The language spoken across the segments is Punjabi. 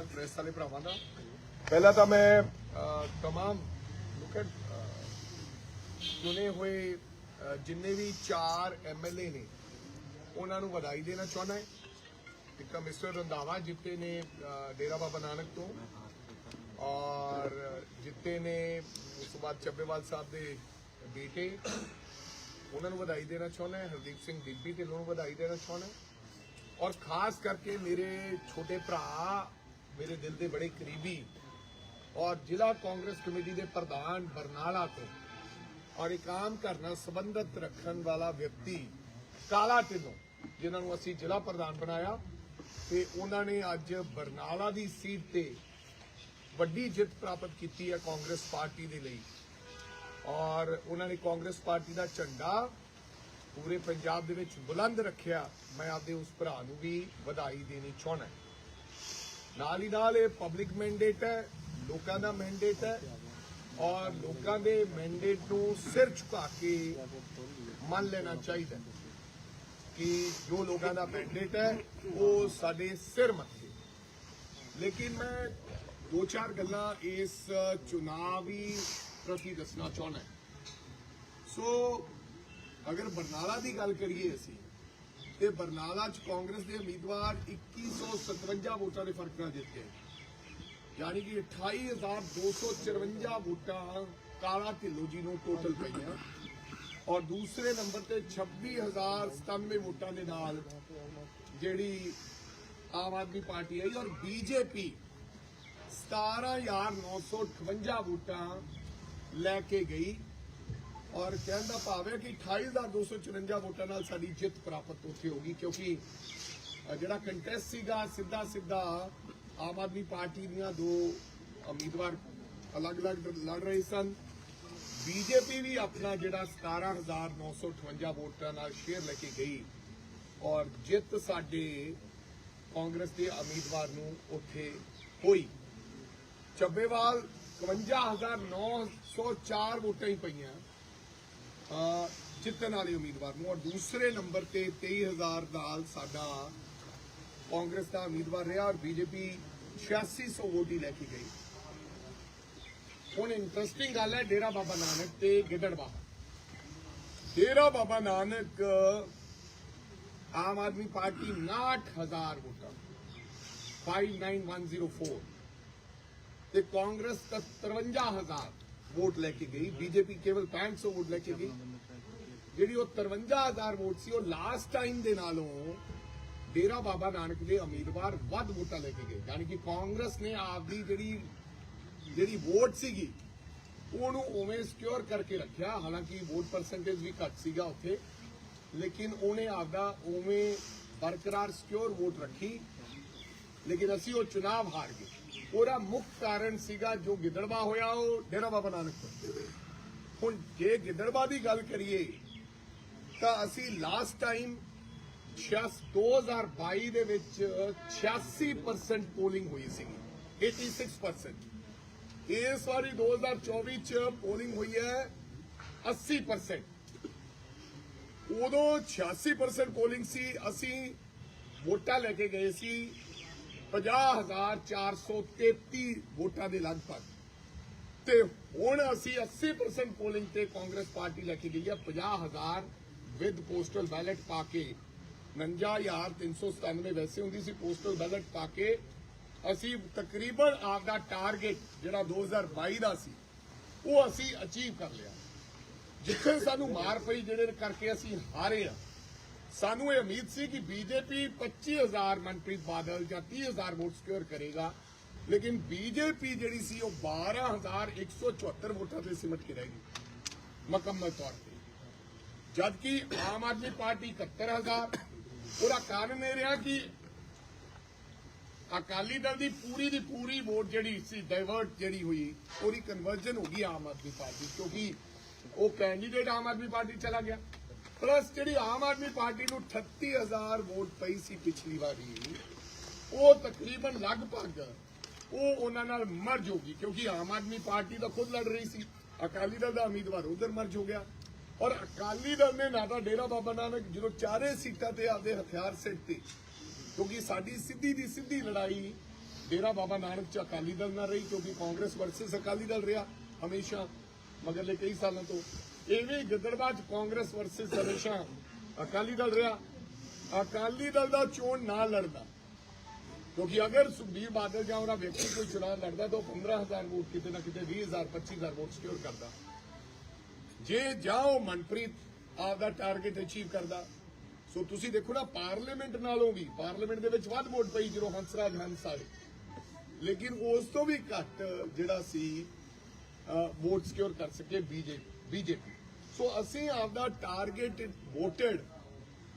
ਧੰਨਵਾਦ ਪ੍ਰੈਸ ਵਾਲੇ ਭਰਾਵਾਂ ਦਾ। ਪਹਿਲਾਂ ਤਾਂ ਮੈਂ ਤਮਾਮ ਲੁੱਕ ਐਟ ਚੁਣੇ ਹੋਏ ਜਿੰਨੇ ਵੀ ਚਾਰ ਐਮਐਲਏ ਨੇ ਉਹਨਾਂ ਨੂੰ ਵਧਾਈ ਦੇਣਾ ਚਾਹੁੰਦਾ ਹਾਂ। ਇੱਕ ਤਾਂ ਮਿਸਟਰ ਰੰਧਾਵਾ ਜਿੱਤੇ ਨੇ ਡੇਰਾ ਬਾਬਾ ਨਾਨਕ ਤੋਂ ਔਰ ਜਿੱਤੇ ਨੇ ਉਸ ਤੋਂ ਬਾਅਦ ਚੱਬੇਵਾਲ ਸਾਹਿਬ ਦੇ ਬੇਟੇ। ਉਹਨਾਂ ਨੂੰ ਵਧਾਈ ਦੇਣਾ ਚਾਹੁੰਦਾ ਹਾਂ ਹਰਦੀਪ ਸਿੰਘ ਦੀਪੀ ਢਿੱਲੋਂ ਨੂੰ ਵਧਾਈ ਦੇਣਾ ਚਾਹੁੰਦਾ ਹਾਂ। ਔਰ ਖਾਸ ਕਰਕੇ ਮੇਰੇ ਛੋਟੇ ਭਰਾ ਮੇਰੇ ਦਿਲ ਦੇ ਬੜੇ ਕਰੀਬੀ ਔਰ ਜ਼ਿਲ੍ਹਾ ਕਾਂਗਰਸ ਕਮੇਟੀ ਦੇ ਪ੍ਰਧਾਨ ਬਰਨਾਲਾ ਤੋਂ ਔਰ ਇੱਕ ਆਮ ਘਰ ਨਾਲ ਸੰਬੰਧਤ ਰੱਖਣ ਵਾਲਾ ਵਿਅਕਤੀ ਕਾਲਾ ਢਿੱਲੋਂ, ਜਿਨ੍ਹਾਂ ਨੂੰ ਅਸੀਂ ਜ਼ਿਲ੍ਹਾ ਪ੍ਰਧਾਨ ਬਣਾਇਆ ਤੇ ਉਹਨਾਂ ਨੇ ਅੱਜ ਬਰਨਾਲਾ ਦੀ ਸੀਟ ਤੇ ਵੱਡੀ ਜਿੱਤ ਪ੍ਰਾਪਤ ਕੀਤੀ ਹੈ ਕਾਂਗਰਸ ਪਾਰਟੀ ਦੇ ਲਈ। ਔਰ ਉਹਨਾਂ ਨੇ ਕਾਂਗਰਸ ਪਾਰਟੀ ਦਾ ਝੰਡਾ ਪੂਰੇ ਪੰਜਾਬ ਦੇ ਵਿੱਚ ਬੁਲੰਦ ਰੱਖਿਆ। ਮੈਂ ਆਪਦੇ ਉਸ ਭਰਾ ਨੂੰ ਵੀ ਵਧਾਈ ਦੇਣੀ ਚਾਹੁੰਦਾ ਨਾਲ ਹੀ ਨਾਲ ਇਹ ਪਬਲਿਕ ਮੈਂਡੇਟ ਹੈ, ਲੋਕਾਂ ਦਾ ਮੈਂਡੇਟ ਹੈ ਔਰ ਲੋਕਾਂ ਦੇ ਮੈਂਡੇਟ ਨੂੰ ਸਿਰ ਝੁਕਾ ਕੇ ਮੰਨ ਲੈਣਾ ਚਾਹੀਦਾ ਕਿ ਜੋ ਲੋਕਾਂ ਦਾ ਮੈਂਡੇਟ ਹੈ, ਉਹ ਸਾਡੇ ਸਿਰ ਮੱਥੇ। ਲੇਕਿਨ ਮੈਂ ਦੋ ਚਾਰ ਗੱਲਾਂ ਇਸ ਚੁਣਾਵੀ ਪ੍ਰਤੀ ਦੱਸਣਾ ਚਾਹੁੰਦਾ ਸੋ ਅਗਰ ਬਰਨਾਲਾ ਦੀ ਗੱਲ ਕਰੀਏ ਅਸੀਂ ਤੇ ਬਰਨਾਲਾ ਚ ਕਾਂਗਰਸ ਦੇ ਉਮੀਦਵਾਰ 2157 ਵੋਟਾਂ ਦੇ ਫ਼ਰਕ ਨਾਲ ਜਿੱਤੇ ਯਾਨੀ ਕਿ 28254 ਵੋਟਾਂ ਕਾਲਾ ਢਿੱਲੋਂ ਜੀ ਨੂੰ ਟੋਟਲ ਪਈਆਂ। ਔਰ ਦੂਸਰੇ ਨੰਬਰ ਤੇ 26097 ਵੋਟਾਂ ਦੇ ਨਾਲ ਜਿਹੜੀ ਆਮ ਆਦਮੀ ਪਾਰਟੀ ਆਈ ਔਰ ਬੀਜੇਪੀ 17958 ਵੋਟਾਂ ਲੈ ਕੇ ਗਈ। ਔਰ ਕਹਿਣ ਦਾ ਭਾਵ ਹੈ ਕਿ 28254 ਵੋਟਾਂ ਨਾਲ ਸਾਡੀ ਜਿੱਤ ਪ੍ਰਾਪਤ ਉੱਥੇ ਹੋਗੀ ਕਿਉਂਕਿ ਜਿਹੜਾ ਕੰਟੈਸਟ ਸੀਗਾ, ਸਿੱਧਾ ਸਿੱਧਾ ਆਮ ਆਦਮੀ ਪਾਰਟੀ ਦੀਆਂ ਦੋ ਉਮੀਦਵਾਰ ਅਲੱਗ-ਅਲੱਗ ਲੜ ਰਹੇ ਸਨ। ਬੀਜੇਪੀ ਵੀ ਆਪਣਾ ਜਿਹੜਾ 17958 ਵੋਟਾਂ ਨਾਲ ਸ਼ੇਅਰ ਲੈ ਕੇ ਗਈ ਔਰ ਜਿੱਤ ਸਾਡੇ ਕਾਂਗਰਸ ਦੇ ਉਮੀਦਵਾਰ ਨੂੰ ਉੱਥੇ ਹੋਈ। ਚੱਬੇਵਾਲ 51904 ਵੋਟਾਂ ਹੀ ਪਈਆਂ। ਜਿੱਤਣ ਵਾਲੇ ਉਮੀਦਵਾਰ ਨੂੰ ਔਰ ਦੂਸਰੇ ਨੰਬਰ ਤੇ 23000 ਨਾਲ ਸਾਡਾ ਕਾਂਗਰਸ ਦਾ ਉਮੀਦਵਾਰ ਰਿਹਾ ਔਰ ਬੀਜੇਪੀ 8600 ਵੋਟ ਹੀ ਲੈ ਕੇ ਗਈ। ਹੁਣ ਇੰਟਰਸਟਿੰਗ ਗੱਲ ਹੈ, ਡੇਰਾ ਬਾਬਾ ਨਾਨਕ ਤੇ ਗਿੱਦੜਬਾਹਾ ਡੇਰਾ ਬਾਬਾ ਨਾਨਕ, ਆਮ ਆਦਮੀ ਪਾਰਟੀ 69000 ਵੋਟਾਂ। 59104 ਤੇ ਕਾਂਗਰਸ 53000 ਵੋਟ ਲੈ ਕੇ ਗਈ, ਬੀਜੇਪੀ ਕੇਵਲ 500 ਵੋਟ ਲੈ ਕੇ ਗਈ। ਜਿਹੜੀ ਉਹ 53000 ਵੋਟ ਸੀ, ਉਹ ਲਾਸਟ ਟਾਈਮ ਦੇ ਨਾਲੋਂ ਡੇਰਾ ਬਾਬਾ ਨਾਨਕ ਦੇ ਉਮੀਦਵਾਰ ਵੱਧ ਵੋਟਾਂ ਲੈ ਕੇ ਗਏ। ਯਾਨੀ ਕਿ ਕਾਂਗਰਸ ਨੇ ਆਪਦੀ ਜਿਹੜੀ ਜਿਹੜੀ ਵੋਟ ਸੀਗੀ, ਉਹਨੂੰ ਉਵੇਂ ਸਿਕਿਉਰ ਕਰਕੇ ਰੱਖਿਆ। ਹਾਲਾਂਕਿ ਵੋਟ ਪਰਸੈਂਟੇਜ ਵੀ ਘੱਟ ਸੀਗਾ ਉੱਥੇ, ਲੇਕਿਨ ਉਹਨੇ ਆਪਦਾ ਉਵੇਂ ਬਰਕਰਾਰ ਸਿਕਿਉਰ ਵੋਟ ਰੱਖੀ। ਲੇਕਿਨ ਅਸੀਂ ਉਹ ਚੁਣਾਵ ਹਾਰ ਗਏ। ਉਹਦਾ ਮੁੱਖ ਕਾਰਨ ਸੀਗਾ ਜੋ ਗਿੱਦੜਵਾ ਹੋਇਆ, ਉਹ ਡੇਰਾ ਬਾਬਾ ਨਾਨਕ ਹੁਣ ਜੇ ਗਿੱਦੜਵਾ ਦੀ ਗੱਲ ਕਰੀਏ, ਤਾਂ ਅਸੀਂ ਲਾਸਟ ਟਾਈਮ 2022 ਦੇ ਵਿੱਚ 86% ਪੋਲਿੰਗ ਹੋਈ ਸੀਗੀ 86% ਇਸ ਵਾਰੀ 2024 ਚ ਪੋਲਿੰਗ ਹੋਈ ਹੈ 80% ਉਦੋਂ 86% ਪੋਲਿੰਗ ਸੀ, ਅਸੀਂ ਵੋਟਾਂ ਲੈ ਕੇ ਗਏ ਸੀ 50433 ਵੋਟਾਂ ਦੇ ਲਗਭਗ। ਤੇ ਹੁਣ ਅਸੀਂ 80% ਪੋਲਿੰਗ ਤੇ ਕਾਂਗਰਸ ਪਾਰਟੀ ਲੈ ਕੇ ਗਈ ਹੈ। 50000 ਵਿਦ ਪੋਸਟਲ ਬੈਲਟ ਪਾ ਕੇ 59397 ਵੈਸੇ ਹੁੰਦੀ ਸੀ ਪੋਸਟਲ ਬੈਲਟ ਪਾ ਕੇ। ਅਸੀਂ ਤਕਰੀਬਨ ਆਪਦਾ ਟਾਰਗੇਟ ਜਿਹੜਾ 2022 ਦਾ ਸੀ, ਉਹ ਅਸੀਂ ਅਚੀਵ ਕਰ ਲਿਆ। ਜਿੱਥੇ ਸਾਨੂੰ ਮਾਰ ਪਈ, ਜਿਹੜੇ ਕਰਕੇ ਅਸੀਂ ਹਾਰੇ ਆ ਸਾਨੂੰ ਇਹ ਉਮੀਦ ਸੀ ਕਿ ਬੀਜੇਪੀ 25000 ਮਨਪ੍ਰੀਤ ਬਾਦਲ ਜਾਂ 30000 ਵੋਟ ਸਿਕਿਉਰ ਕਰੇਗਾ, ਲੇਕਿਨ ਬੀਜੇਪੀ ਜਿਹੜੀ ਸੀ ਉਹ 12174 ਵੋਟਾਂ ਤੇ ਸਿਮਟ ਕੇ ਰਹਿ ਗਈ ਮੁਕੰਮਲ ਤੌਰ ਤੇ। ਜਦ ਆਮ ਆਦਮੀ ਪਾਰਟੀ 71000 ਉਹਦਾ ਕਾਰਨ ਇਹ ਰਿਹਾ ਕਿ ਅਕਾਲੀ ਦਲ ਦੀ ਪੂਰੀ ਦੀ ਪੂਰੀ ਵੋਟ ਜਿਹੜੀ ਸੀ ਡਾਇਵਰਟ ਜਿਹੜੀ ਹੋਈ, ਉਹਦੀ ਕਨਵਰਜਨ ਹੋ ਗਈ ਆਮ ਆਦਮੀ ਪਾਰਟੀ, ਕਿਉਂਕਿ ਉਹ ਕੈਂਡੀਡੇਟ ਆਮ ਆਦਮੀ ਪਾਰਟੀ ਚਲਾ ਗਿਆ। ਪਲੱਸ ਜਿਹੜੀ ਆਮ ਆਦਮੀ ਪਾਰਟੀ ਨੂੰ 38000 ਵੋਟ ਪਈ ਸੀ ਪਿਛਲੀ ਵਾਰੀ, ਉਹ ਤਕਰੀਬਨ ਲਗਭਗ ਉਹ ਉਹਨਾਂ ਨਾਲ ਮਰਜ ਹੋ ਗਈ, ਕਿਉਂਕਿ ਆਮ ਆਦਮੀ ਪਾਰਟੀ ਤਾਂ ਖੁਦ ਲੜ ਰਹੀ ਸੀ। ਅਕਾਲੀ ਦਲ ਦਾ ਉਮੀਦਵਾਰ ਉਧਰ ਮਰਜ ਹੋ ਗਿਆ। ਔਰ ਅਕਾਲੀ ਦਲ ਨੇ ਨਾ ਤਾਂ ਡੇਰਾ ਬਾਬਾ ਨਾਨਕ ਜਦੋਂ ਚਾਰੇ ਸੀਟਾਂ ਤੇ ਆਪਦੇ ਹਥਿਆਰ ਸਿੱਟ ਤੇ, ਕਿਉਂਕਿ ਸਾਡੀ ਸਿੱਧੀ ਦੀ ਸਿੱਧੀ ਲੜਾਈ ਡੇਰਾ ਬਾਬਾ ਨਾਨਕ ਚ ਅਕਾਲੀ ਦਲ ਨਾਲ ਰਹੀ, ਕਿਉਂਕਿ ਕਾਂਗਰਸ ਵਰਸਸ ਅਕਾਲੀ ਦਲ ਰਿਹਾ ਹਮੇਸ਼ਾ, ਮਗਰਲੇ ਕਈ ਸਾਲਾਂ ਤੋਂ। ਇਹ ਵੀ ਗਿੱਦੜਬਾਹ ਚ ਕਾਂਗਰਸ ਵਰਸਸ ਹਮੇਸ਼ਾ ਅਕਾਲੀ ਦਲ ਰਿਹਾ, ਅਕਾਲੀ ਦਲ ਦਾ ਚੋਣ ਨਾ ਲੜਦਾ। ਕਿਉਂਕਿ ਅਗਰ ਸੁਖਬੀਰ ਬਾਦਲ ਜਾਂ ਉਹਦਾ ਵਿਅਕਤੀ ਕੋਈ ਚੁਣਾਵ ਲੜਦਾ ਤਾਂ 15000 ਵੋਟ ਕਿਤੇ ਨਾ ਕਿਤੇ 20000 25000 ਵੋਟ ਸਿਕਿਉਰ ਕਰਦਾ। ਜੇ ਜਾਓ ਮਨਪ੍ਰੀਤ ਆਪ ਦਾ ਟਾਰਗੇਟ ਅਚੀਵ ਕਰਦਾ। ਸੋ ਤੁਸੀਂ ਦੇਖੋ ਨਾ ਪਾਰਲੀਮੈਂਟ ਨਾਲੋਂ ਵੀ ਪਾਰਲੀਮੈਂਟ ਦੇ ਵਿੱਚ ਵੱਧ ਵੋਟ ਪਈ ਜਦੋਂ ਹੰਸਰਾਜ ਹੰਸ ਆਏ। ਲੇਕਿਨ ਉਸ ਤੋਂ ਵੀ ਘੱਟ ਜਿਹੜਾ ਸੀ ਵੋਟ ਸਿਕਿਉਰ ਕਰ ਸਕੇ ਬੀਜੇਪੀ। ਸੋ ਅਸੀਂ ਆਪਦਾ ਟਾਰਗੇਟ ਵੋਟਡ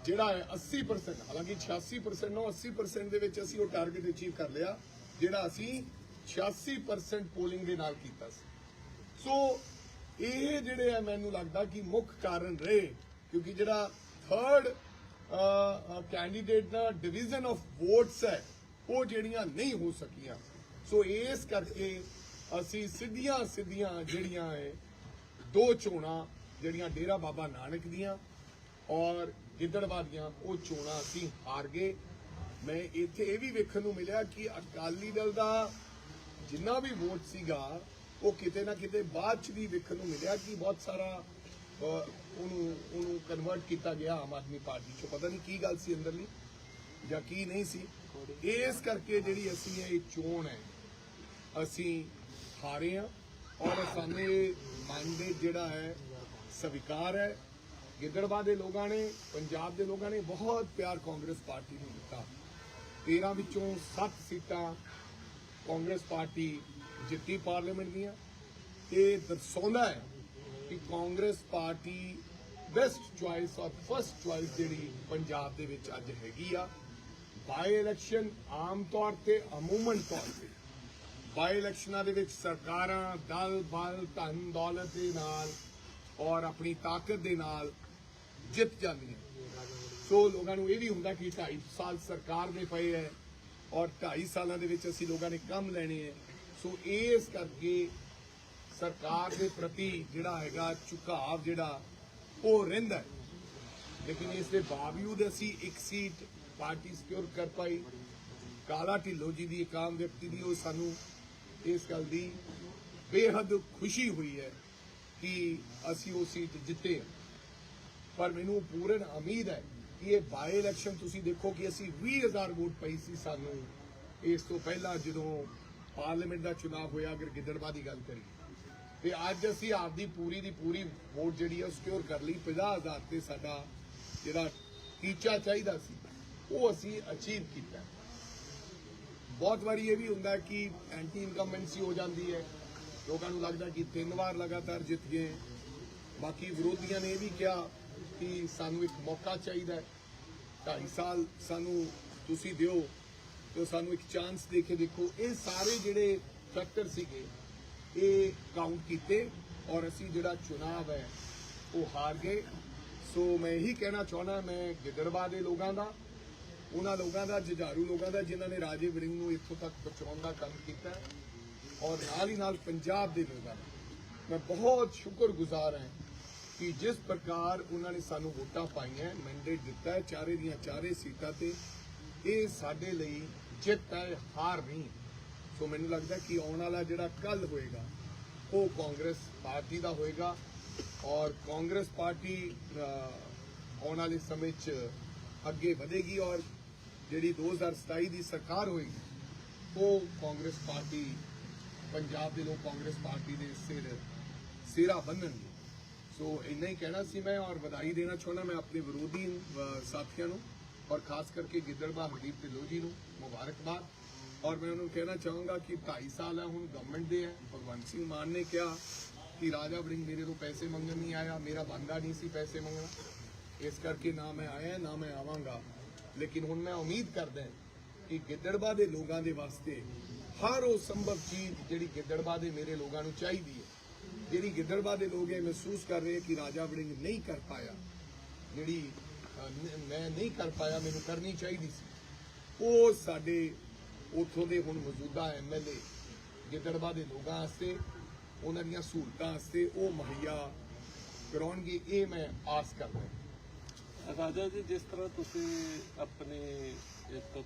ਜਿਹੜਾ ਹੈ 80% ਹਾਲਾਂਕਿ 86% ਨੂੰ 80% ਦੇ ਵਿੱਚ ਅਸੀਂ ਉਹ ਟਾਰਗੇਟ ਅਚੀਵ ਕਰ ਲਿਆ, ਜਿਹੜਾ ਅਸੀਂ 86% ਪੋਲਿੰਗ ਦੇ ਨਾਲ ਕੀਤਾ ਸੀ। ਸੋ ਇਹ ਜਿਹੜੇ ਆ, ਮੈਨੂੰ ਲੱਗਦਾ ਕਿ ਮੁੱਖ ਕਾਰਨ ਰਹੇ, ਕਿਉਂਕਿ ਜਿਹੜਾ ਥਰਡ ਕੈਂਡੀਡੇਟ ਦਾ ਡਿਵੀਜ਼ਨ ਆਫ ਵੋਟਸ ਹੈ, ਉਹ ਜਿਹੜੀਆਂ ਨਹੀਂ ਹੋ ਸਕੀਆਂ। ਸੋ ਇਸ ਕਰਕੇ ਅਸੀਂ ਸਿੱਧੀਆਂ ਸਿੱਧੀਆਂ ਜਿਹੜੀਆਂ ਹੈ ਦੋ ਚੋਣਾਂ ਜਿਹੜੀਆਂ ਡੇਰਾ ਬਾਬਾ ਨਾਨਕ ਦੀਆਂ ਔਰ ਗਿੱਦੜਵਾ ਦੀਆਂ, ਉਹ ਚੋਣਾਂ ਅਸੀਂ ਹਾਰ ਗਏ। ਮੈਂ ਇੱਥੇ ਇਹ ਵੀ ਵੇਖਣ ਨੂੰ ਮਿਲਿਆ ਕਿ ਅਕਾਲੀ ਦਲ ਦਾ ਜਿੰਨਾ ਵੀ ਵੋਟ ਸੀਗਾ, ਉਹ ਕਿਤੇ ਨਾ ਕਿਤੇ ਬਾਅਦ ਚ ਵੀ ਵੇਖਣ ਨੂੰ ਮਿਲਿਆ ਕਿ ਬਹੁਤ ਸਾਰਾ ਉਹਨੂੰ ਉਹਨੂੰ ਕਨਵਰਟ ਕੀਤਾ ਗਿਆ ਆਮ ਆਦਮੀ ਪਾਰਟੀ ਚ। ਪਤਾ ਨਹੀਂ ਕੀ ਗੱਲ ਸੀ ਅੰਦਰਲੀ ਜਾਂ ਕੀ ਨਹੀਂ ਸੀ। ਇਸ ਕਰਕੇ ਜਿਹੜੀ ਅਸੀਂ ਇਹ ਚੋਣ ਹੈ, ਅਸੀਂ ਹਾਰੇ ਹਾਂ। ਔਰ ਸਾਨੂੰ ਮੰਨਦੇ ਜਿਹੜਾ ਹੈ, ਸਵੀਕਾਰ ਹੈ। ਗਿੱਦੜਬਾਹ ਦੇ ਲੋਕਾਂ ਨੇ, ਪੰਜਾਬ ਦੇ ਲੋਕਾਂ ਨੇ ਬਹੁਤ ਪਿਆਰ ਕਾਂਗਰਸ ਪਾਰਟੀ ਨੂੰ ਦਿੱਤਾ। 13 ਵਿੱਚੋਂ 7 ਸੀਟਾਂ ਕਾਂਗਰਸ ਪਾਰਟੀ ਜਿੱਤੀ ਪਾਰਲੀਮੈਂਟ ਦੀਆਂ। ਇਹ ਦਰਸਾਉਂਦਾ ਹੈ ਕਿ ਕਾਂਗਰਸ ਪਾਰਟੀ ਬੈਸਟ ਚੁਆਇਸ ਔਰ ਫਰਸਟ ਚੁਆਇਸ ਜਿਹੜੀ ਪੰਜਾਬ ਦੇ ਵਿੱਚ ਅੱਜ ਹੈਗੀ ਆ। ਬਾਈ ਇਲੈਕਸ਼ਨ ਆਮ ਤੌਰ ਤੇ, ਅਮੂਮਨ ਤੌਰ ਤੇ। ਬਾਈ ਇਲੈਕਸ਼ਨਾਂ ਦੇ ਵਿੱਚ ਸਰਕਾਰਾਂ ਦਲ, ਬਲ, ਧਨ, ਦੌਲਤ ਦੇ ਨਾਲ ਔਰ ਆਪਣੀ ਤਾਕਤ ਦੇ ਨਾਲ ਜਿੱਤ ਜਾਂਦੀਆਂ। ਸੋ ਲੋਕਾਂ ਨੂੰ ਇਹ ਵੀ ਹੁੰਦਾ ਕਿ 2.5 ਸਾਲ ਸਰਕਾਰ ਦੇ ਪਏ ਹੈ ਔਰ 2.5 ਸਾਲਾਂ ਦੇ ਵਿੱਚ ਅਸੀਂ ਲੋਕਾਂ ਨੇ ਕੰਮ ਲੈਣੇ ਹੈ। ਸੋ ਇਸ ਕਰਕੇ ਸਰਕਾਰ ਦੇ ਪ੍ਰਤੀ ਜਿਹੜਾ ਹੈਗਾ ਝੁਕਾਅ ਜਿਹੜਾ, ਉਹ ਰਹਿੰਦਾ ਹੈ। ਲੇਕਿਨ ਇਸ ਦੇ ਬਾਵਜੂਦ ਅਸੀਂ ਇੱਕ ਸੀਟ ਪਾਰਟੀ ਸਿਕਿਉਰ ਕਰ ਪਾਈ। ਕਾਲਾ ਢਿੱਲੋਂ ਜੀ ਦੀ ਇੱਕ ਆਮ ਵਿਅਕਤੀ ਦੀ ਉਹ ਸਾਨੂੰ ਇਸ ਗੱਲ ਦੀ ਬੇਹੱਦ ਖੁਸ਼ੀ ਹੋਈ ਹੈ ਕਿ ਅਸੀਂ ਉਹ ਸੀਟ ਜਿੱਤੇ ਹਾਂ। ਪਰ ਮੈਨੂੰ ਪੂਰਨ ਉਮੀਦ ਹੈ ਕਿ ਇਹ ਬਾਈ ਇਲੈਕਸ਼ਨ ਤੁਸੀਂ ਦੇਖੋ ਕਿ ਅਸੀਂ 20000 ਵੋਟ ਪਈ ਸੀ ਸਾਨੂੰ। ਇਸ ਤੋਂ ਪਹਿਲਾਂ ਜਦੋਂ ਪਾਰਲੀਮੈਂਟ ਦਾ ਚੁਣਾਵ ਹੋਇਆ, ਅਗਰ ਗਿੱਦੜਬਾਹ ਦੀ ਗੱਲ ਕਰੀਏ, ਤੇ ਅੱਜ ਅਸੀਂ ਆਪਦੀ ਪੂਰੀ ਦੀ ਪੂਰੀ ਵੋਟ ਜਿਹੜੀ ਹੈ ਸਿਕਿਉਰ ਕਰ ਲਈ। 50000 ਤੇ ਸਾਡਾ ਜਿਹੜਾ ਟੀਚਾ ਚਾਹੀਦਾ ਸੀ, ਉਹ ਅਸੀਂ ਅਚੀਵ ਕੀਤਾ। ਬਹੁਤ ਵਾਰੀ ਇਹ ਵੀ ਹੁੰਦਾ ਕਿ ਐਂਟੀ ਇਨਕਮਬੈਂਸੀ ਹੋ ਜਾਂਦੀ ਹੈ। ਲੋਕਾਂ ਨੂੰ ਲੱਗਦਾ ਕਿ ਤਿੰਨ ਵਾਰ ਲਗਾਤਾਰ ਜਿੱਤ ਗਏ। ਬਾਕੀ ਵਿਰੋਧੀਆਂ ਨੇ ਇਹ ਵੀ ਕਿਹਾ ਕਿ ਸਾਨੂੰ ਇੱਕ ਮੌਕਾ ਚਾਹੀਦਾ ਹੈ। 2.5 ਸਾਲ ਸਾਨੂੰ ਤੁਸੀਂ ਦਿਓ ਤੇ ਸਾਨੂੰ ਇੱਕ ਚਾਂਸ ਦੇ ਕੇ ਦੇਖੋ। ਇਹ ਸਾਰੇ ਜਿਹੜੇ ਫੈਕਟਰ ਸੀਗੇ, ਇਹ ਕਾਊਂਟ ਕੀਤੇ ਔਰ ਅਸੀਂ ਜਿਹੜਾ ਚੁਣਾਵ ਹੈ, ਉਹ ਹਾਰ ਗਏ। ਸੋ ਮੈਂ ਇਹੀ ਕਹਿਣਾ ਚਾਹੁੰਦਾ, ਮੈਂ ਗਿੱਦੜਬਾਹ ਦੇ ਲੋਕਾਂ ਦਾ ਉਹਨਾਂ ਲੋਕਾਂ ਦਾ, ਜੁਝਾਰੂ ਲੋਕਾਂ ਦਾ, ਜਿਨ੍ਹਾਂ ਨੇ ਰਾਜੇ ਵੜਿੰਗ ਨੂੰ ਇੱਥੋਂ ਤੱਕ ਪਹੁੰਚਾਉਣ ਦਾ ਕੰਮ ਕੀਤਾ ਔਰ ਨਾਲ ਹੀ ਨਾਲ ਪੰਜਾਬ ਦੇ ਲੋਕਾਂ ਦਾ। ਮੈਂ ਬਹੁਤ ਸ਼ੁਕਰਗੁਜ਼ਾਰ ਹਾਂ ਕਿ ਜਿਸ ਪ੍ਰਕਾਰ ਉਹਨਾਂ ਨੇ ਸਾਨੂੰ ਵੋਟਾਂ ਪਾਈਆਂ ਮੈਂਡੇਟ ਦਿੱਤਾ ਹੈ, ਚਾਰੇ ਦੀਆਂ ਚਾਰੇ ਸੀਟਾਂ ਤੇ। ਇਹ ਸਾਡੇ ਲਈ ਜਿੱਤ ਹੈ, ਹਾਰ ਨਹੀਂ। ਸੋ ਮੈਨੂੰ ਲੱਗਦਾ ਕਿ ਆਉਣ ਵਾਲਾ ਜਿਹੜਾ ਕੱਲ ਹੋਏਗਾ, ਉਹ ਕਾਂਗਰਸ ਪਾਰਟੀ ਦਾ ਹੋਏਗਾ। ਔਰ ਕਾਂਗਰਸ ਪਾਰਟੀ ਆਉਣ ਵਾਲੇ ਸਮੇਂ 'ਚ ਅੱਗੇ ਵਧੇਗੀ। ਔਰ ਜਿਹੜੀ 2027 ਦੀ ਸਰਕਾਰ ਹੋਏਗੀ ਉਹ ਕਾਂਗਰਸ ਪਾਰਟੀ, ਪੰਜਾਬ ਦੇ ਲੋਕ ਕਾਂਗਰਸ ਪਾਰਟੀ ਦੇ ਸਿਰ ਸਿਰਾ ਬੰਨਣਗੇ। ਸੋ ਇੰਨਾ ਹੀ ਕਹਿਣਾ ਸੀ ਮੈਂ ਔਰ ਵਧਾਈ ਦੇਣਾ ਚਾਹੁੰਦਾ ਮੈਂ ਆਪਣੇ ਵਿਰੋਧੀ ਸਾਥੀਆਂ ਨੂੰ ਔਰ ਖਾਸ ਕਰਕੇ ਗਿੱਦੜਬਾਹ ਹਰਦੀਪ ਢਿੱਲੋਂ ਜੀ ਨੂੰ ਮੁਬਾਰਕਬਾਦ। ਔਰ ਮੈਂ ਉਹਨੂੰ ਕਹਿਣਾ ਚਾਹੂੰਗਾ ਕਿ 2.5 ਸਾਲ ਹੈ, ਹੁਣ ਗਵਰਨਮੈਂਟ ਦੇ ਹੈ। ਭਗਵੰਤ ਸਿੰਘ ਮਾਨ ਨੇ ਕਿਹਾ ਕਿ ਰਾਜਾ ਵੜਿੰਗ ਮੇਰੇ ਤੋਂ ਪੈਸੇ ਮੰਗਣ ਨਹੀਂ ਆਇਆ, ਮੇਰਾ ਬੰਦਾ ਨਹੀਂ ਸੀ ਪੈਸੇ ਮੰਗਣਾ। ਇਸ ਕਰਕੇ ਨਾ ਮੈਂ ਆਇਆ, ਨਾ ਮੈਂ ਆਵਾਂਗਾ। ਲੇਕਿਨ ਹੁਣ ਮੈਂ ਉਮੀਦ ਕਰਦਾ ਕਿ ਗਿੱਦੜਬਾ ਦੇ ਲੋਕਾਂ ਦੇ ਵਾਸਤੇ ਹਰ ਉਹ ਸੰਭਵ ਚੀਜ਼ ਜਿਹੜੀ ਗਿੱਦੜਬਾ ਦੇ ਮੇਰੇ ਲੋਕਾਂ ਨੂੰ ਚਾਹੀਦੀ ਹੈ, ਜਿਹੜੀ ਗਿੱਦੜਬਾ ਦੇ ਲੋਕ ਇਹ ਮਹਿਸੂਸ ਕਰ ਰਹੇ ਕਿ ਰਾਜਾ ਵੜਿੰਗ ਨਹੀਂ ਕਰ ਪਾਇਆ, ਜਿਹੜੀ ਮੈਂ ਨਹੀਂ ਕਰ ਪਾਇਆ, ਮੈਨੂੰ ਕਰਨੀ ਚਾਹੀਦੀ ਸੀ। ਉਹ ਸਾਡੇ ਉੱਥੋਂ ਦੇ ਹੁਣ ਮੌਜੂਦਾ ਐਮਐਲਏ ਗਿੱਦੜਬਾ ਦੇ ਲੋਕਾਂ ਵਾਸਤੇ, ਉਹਨਾਂ ਦੀਆਂ ਸਹੂਲਤਾਂ ਵਾਸਤੇ ਉਹ ਮੁਹੱਈਆ ਕਰਾਉਣਗੇ, ਇਹ ਮੈਂ ਆਸ ਕਰਦਾ ਹਾਂ। ਰਾਜਾ ਜੀ, ਜਿਸ ਤਰ੍ਹਾਂ ਤੁਸੀਂ ਆਪਣੇ ਇੱਕ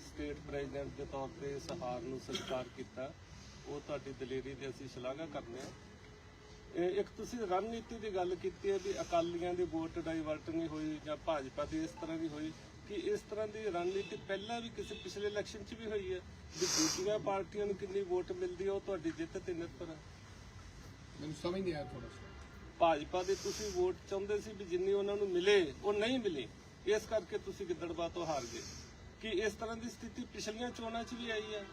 ਸਟੇਟ ਪ੍ਰੈਜ਼ੀਡੈਂਟ ਦੇ ਤੌਰ ਤੇ ਇਸ ਹਾਰ ਨੂੰ ਸਵੀਕਾਰ ਕੀਤਾ, ਉਹ ਤੁਹਾਡੀ ਦਲੇਰੀ ਦੀ ਅਸੀਂ ਸ਼ਲਾਘਾ ਕਰਦੇ ਹਾਂ। ਇੱਕ ਤੁਸੀਂ ਰਣਨੀਤੀ ਦੀ ਗੱਲ ਕੀਤੀ ਹੈ ਵੀ ਅਕਾਲੀਆਂ ਦੀ ਵੋਟ ਡਾਈਵਰਟ ਨਹੀਂ ਹੋਈ ਜਾਂ ਭਾਜਪਾ ਦੀ ਇਸ ਤਰ੍ਹਾਂ ਦੀ ਹੋਈ ਕਿ ਇਸ ਤਰ੍ਹਾਂ ਦੀ ਰਣਨੀਤੀ ਪਹਿਲਾਂ ਵੀ ਕਿਸੇ ਪਿਛਲੇ ਇਲੈਕਸ਼ਨ 'ਚ ਵੀ ਹੋਈ ਹੈ ਵੀ ਦੂਜੀਆਂ ਪਾਰਟੀਆਂ ਨੂੰ ਕਿੰਨੀ ਵੋਟ ਮਿਲਦੀ ਹੈ, ਉਹ ਤੁਹਾਡੀ ਜਿੱਤ ਤੇ ਨਿਰਭਰ ਹੈ। ਮੈਨੂੰ ਸਮਝ ਨਹੀਂ ਆਇਆ ਥੋੜਾ ਭਾਜਪਾ ਦੇ ਤੁਸੀਂ ਵੋਟ ਚਾਹੁੰਦੇ ਸੀ ਵੀ ਜਿੰਨੀ ਉਹਨਾਂ ਨੂੰ ਮਿਲੇ, ਉਹ ਨਹੀਂ ਮਿਲੀ। ਇਸ ਕਰਕੇ ਤੁਸੀਂ ਗਿੱਦੜਬਾਹ ਤੋਂ ਹਾਰ ਗਏ। ਕਿ ਇਸ ਤਰ੍ਹਾਂ ਦੀ ਸਥਿਤੀ ਪਿਛਲੀਆਂ ਚੋਣਾਂ 'ਚ ਵੀ ਆਈ ਹੈ?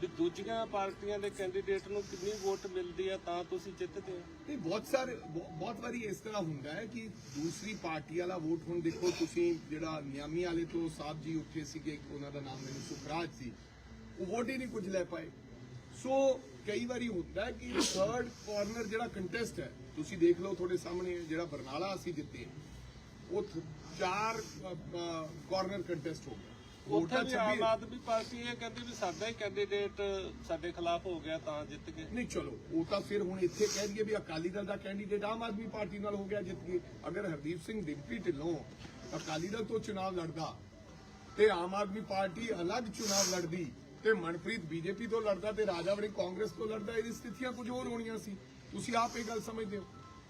ਵੀ ਦੂਜੀਆਂ ਪਾਰਟੀਆਂ ਦੇ ਕੈਂਡੀਡੇਟ ਨੂੰ ਕਿੰਨੀ ਵੋਟ ਮਿਲਦੀ ਹੈ ਤਾਂ ਤੁਸੀਂ ਜਿੱਤਦੇ ਹੋ? ਨਹੀਂ, ਬਹੁਤ ਸਾਰੇ ਬਹੁਤ ਵਾਰੀ ਇਸ ਤਰ੍ਹਾਂ ਹੁੰਦਾ ਹੈ ਕਿ ਦੂਸਰੀ ਪਾਰਟੀ ਵਾਲਾ ਵੋਟ ਹੁਣ ਦੇਖੋ, ਤੁਸੀਂ ਜਿਹੜਾ ਨਿਆਮੀ ਵਾਲੇ ਤੋਂ ਸਾਹਿਬ ਜੀ ਉੱਠੇ ਸੀਗੇ ਉਹਨਾਂ ਦਾ ਨਾਮ ਮੈਨੂੰ ਸੁਖਰਾਜ ਸੀ। ਉਹ ਵੋਟ ਹੀ ਨਹੀਂ ਕੁਝ ਲੈ ਪਾਏ। ਸੋ ਕਈ ਵਾਰੀ ਹੁੰਦਾ ਹੈ ਕਿ ਥਰਡ ਕਾਰਨਰ ਜਿਹੜਾ ਕੰਟੈਸਟ ਹੈ ਤੁਸੀਂ ਦੇਖ ਲਓ ਤੁਹਾਡੇ ਸਾਹਮਣੇ ਜਿਹੜਾ ਬਰਨਾਲਾ ਅਸੀਂ ਜਿੱਤੇ ਉਹ ਚਾਰ ਕਾਰਨਰ ਕੰਟੈਸਟ ਹੋ ਗਿਆ ਉੱਥੇ ਵੀ 26 ਆਮ ਆਦਮੀ ਪਾਰਟੀ ਇਹ ਕਹਿੰਦੀ ਵੀ ਸਾਡਾ ਹੀ ਕੈਂਡੀਡੇਟ ਸਾਡੇ ਖਿਲਾਫ ਹੋ ਗਿਆ ਤਾਂ ਜਿੱਤ ਗਏ ਨਹੀਂ ਚਲੋ ਉਹ ਤਾਂ ਫਿਰ ਹੁਣ ਇੱਥੇ ਕਹਿ ਦਈਏ ਵੀ ਅਕਾਲੀ ਦਲ ਦਾ ਕੈਂਡੀਡੇਟ ਆਮ ਆਦਮੀ ਪਾਰਟੀ ਨਾਲ ਹੋ ਗਿਆ ਜਿੱਤ ਕੇ। ਅਗਰ ਹਰਦੀਪ ਸਿੰਘ ਡਿੰਪੀ ਢਿੱਲੋਂ ਅਕਾਲੀ ਦਲ ਤੋਂ ਚੁਣਾਵ ਲੜਦਾ ਤੇ ਆਮ ਆਦਮੀ ਪਾਰਟੀ ਅਲੱਗ ਚੁਣਾਵ ਲੜਦੀ ਤੇ ਮਨਪ੍ਰੀਤ ਬੀਜੇਪੀ ਤੋਂ ਲੜਦਾ ਤੇ ਰਾਜਾ ਵੜੀ ਕਾਂਗਰਸ ਤੋਂ ਲੜਦਾ, ਇਹਦੀ ਸਥਿਤੀਆਂ ਕੁਝ ਹੋਰ ਹੋਣੀਆਂ ਸੀ। ਤੁਸੀਂ ਆਪ ਇਹ ਗੱਲ ਸਮਝਦੇ ਹੋ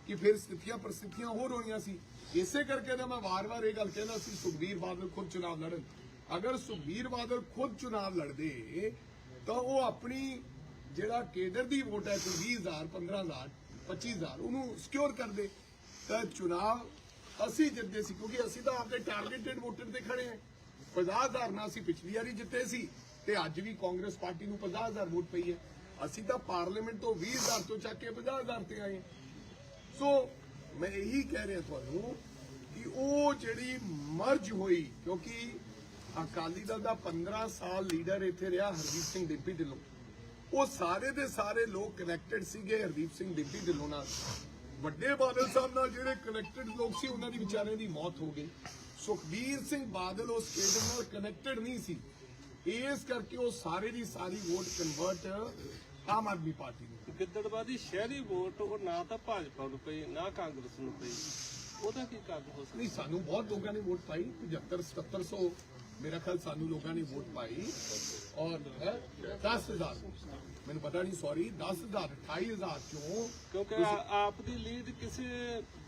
ਕਿ ਫਿਰ ਸਥਿਤੀਆਂ ਪਰਿਸਥਿਤੀਆਂ ਹੋਰ ਹੋਣੀਆਂ ਸੀ। ਇਸੇ ਕਰਕੇ ਤਾਂ ਮੈਂ ਵਾਰ-ਵਾਰ ਇਹ ਗੱਲ ਕਹਿੰਦਾ ਸੀ, ਸੁਖਬੀਰ ਬਾਦਲ ਖੁਦ ਚੁਣਾਵ ਲੜਨ। ਅਗਰ ਸੁਖਬੀਰ ਬਾਦਲ ਖੁਦ ਚੁਣਾਵ ਲੜਦੇ, ਤਾਂ ਉਹ ਆਪਣੀ ਜਿਹੜਾ ਕੇਡਰ ਦੀ ਵੋਟ ਹੈ ਕੋਈ 20000 15000 25000 ਉਹਨੂੰ ਸਿਕਿਉਰ ਕਰਦੇ। ਤਾਂ ਚੁਣਾਵ ਅਸੀਂ ਜਿੱਤਦੇ ਸੀ, ਕਿਉਂਕਿ ਅਸੀਂ ਤਾਂ ਆਪਦੇ ਟਾਰਗੇਟਡ ਵੋਟਰ ਤੇ ਖੜੇ ਹਾਂ। 50000 ਨਾਲ ਅਸੀਂ ਪਿਛਲੀ ਵਾਰੀ ਜਿੱਤੇ ਸੀ। ਤੇ ਅੱਜ ਵੀ ਕਾਂਗਰਸ ਪਾਰਟੀ ਨੂੰ 50000 ਵੋਟ ਪਈ ਹੈ। ਅਸੀਂ ਤਾਂ ਪਾਰਲੀਮੈਂਟ ਤੋਂ 20000 ਤੋਂ ਚੱਕ ਕੇ 50000 ਤੇ ਆਏ ਸੋ ਮੈਂ ਇਹੀ ਕਹਿ ਰਿਹਾ ਤੁਹਾਨੂੰ ਕਿ ਉਹ ਜਿਹੜੀ ਮਰਜ ਹੋਈ, ਕਿਉਂਕਿ ਅਕਾਲੀ ਦਲ ਦਾ 15 ਸਾਲ ਲੀਡਰ ਇੱਥੇ ਰਿਹਾ ਹਰਦੀਪ ਸਿੰਘ ਡਿੰਪੀ ਢਿੱਲੋਂ। ਉਹ ਸਾਰੇ ਦੇ ਸਾਰੇ ਲੋਕ ਕਨੈਕਟਡ ਸੀਗੇ ਹਰਦੀਪ ਸਿੰਘ ਡਿੰਪੀ ਢਿੱਲੋਂ ਨਾਲ। ਵੱਡੇ ਬਾਦਲ ਸਾਹਿਬ ਨਾਲ ਜਿਹੜੇ ਕਨੈਕਟਡ ਲੋਕ ਸੀ, ਉਹਨਾਂ ਦੀ ਵਿਚਾਰਿਆਂ ਦੀ ਮੌਤ ਹੋ ਗਈ। ਸੁਖਬੀਰ ਸਿੰਘ ਬਾਦਲ ਉਸ ਕੇਡਰ ਨਾਲ ਕਨੈਕਟਡ ਨਹੀਂ ਸੀ। ਇਸ ਕਰਕੇ ਉਹ ਸਾਰੇ ਦੀ ਸਾਰੀ vote convert Aam Aadmi Party ਨੂੰ ਗਿੱਦੜਬਾਹ ਦੀ ਸ਼ਹਿਰੀ ਵੋਟ ਉਹ ਨਾ ਤਾਂ ਭਾਜਪਾ ਨੂੰ ਪਈ ਨਾ ਕਾਂਗਰਸ ਨੂੰ ਪਈ। ਉਹਦਾ ਕੀ ਕਾਰਨ ਹੋ ਸਕਦਾ? ਨਹੀਂ ਸਾਨੂੰ ਬਹੁਤ ਲੋਕਾਂ ਨੇ ਵੋਟ ਪਾਈ 75 7700 ਮੇਰਾ ਖਿਆਲ ਸਾਨੂੰ ਲੋਕਾਂ ਨੇ ਵੋਟ ਪਾਈ ਔਰ 10000 ਮੈਨੂੰ ਪਤਾ ਨਹੀਂ ਸੌਰੀ 10000 28000 ਚੋਂ ਕਿਉਂਕਿ ਆਪ ਦੀ ਲੀਡ ਕਿਸੇ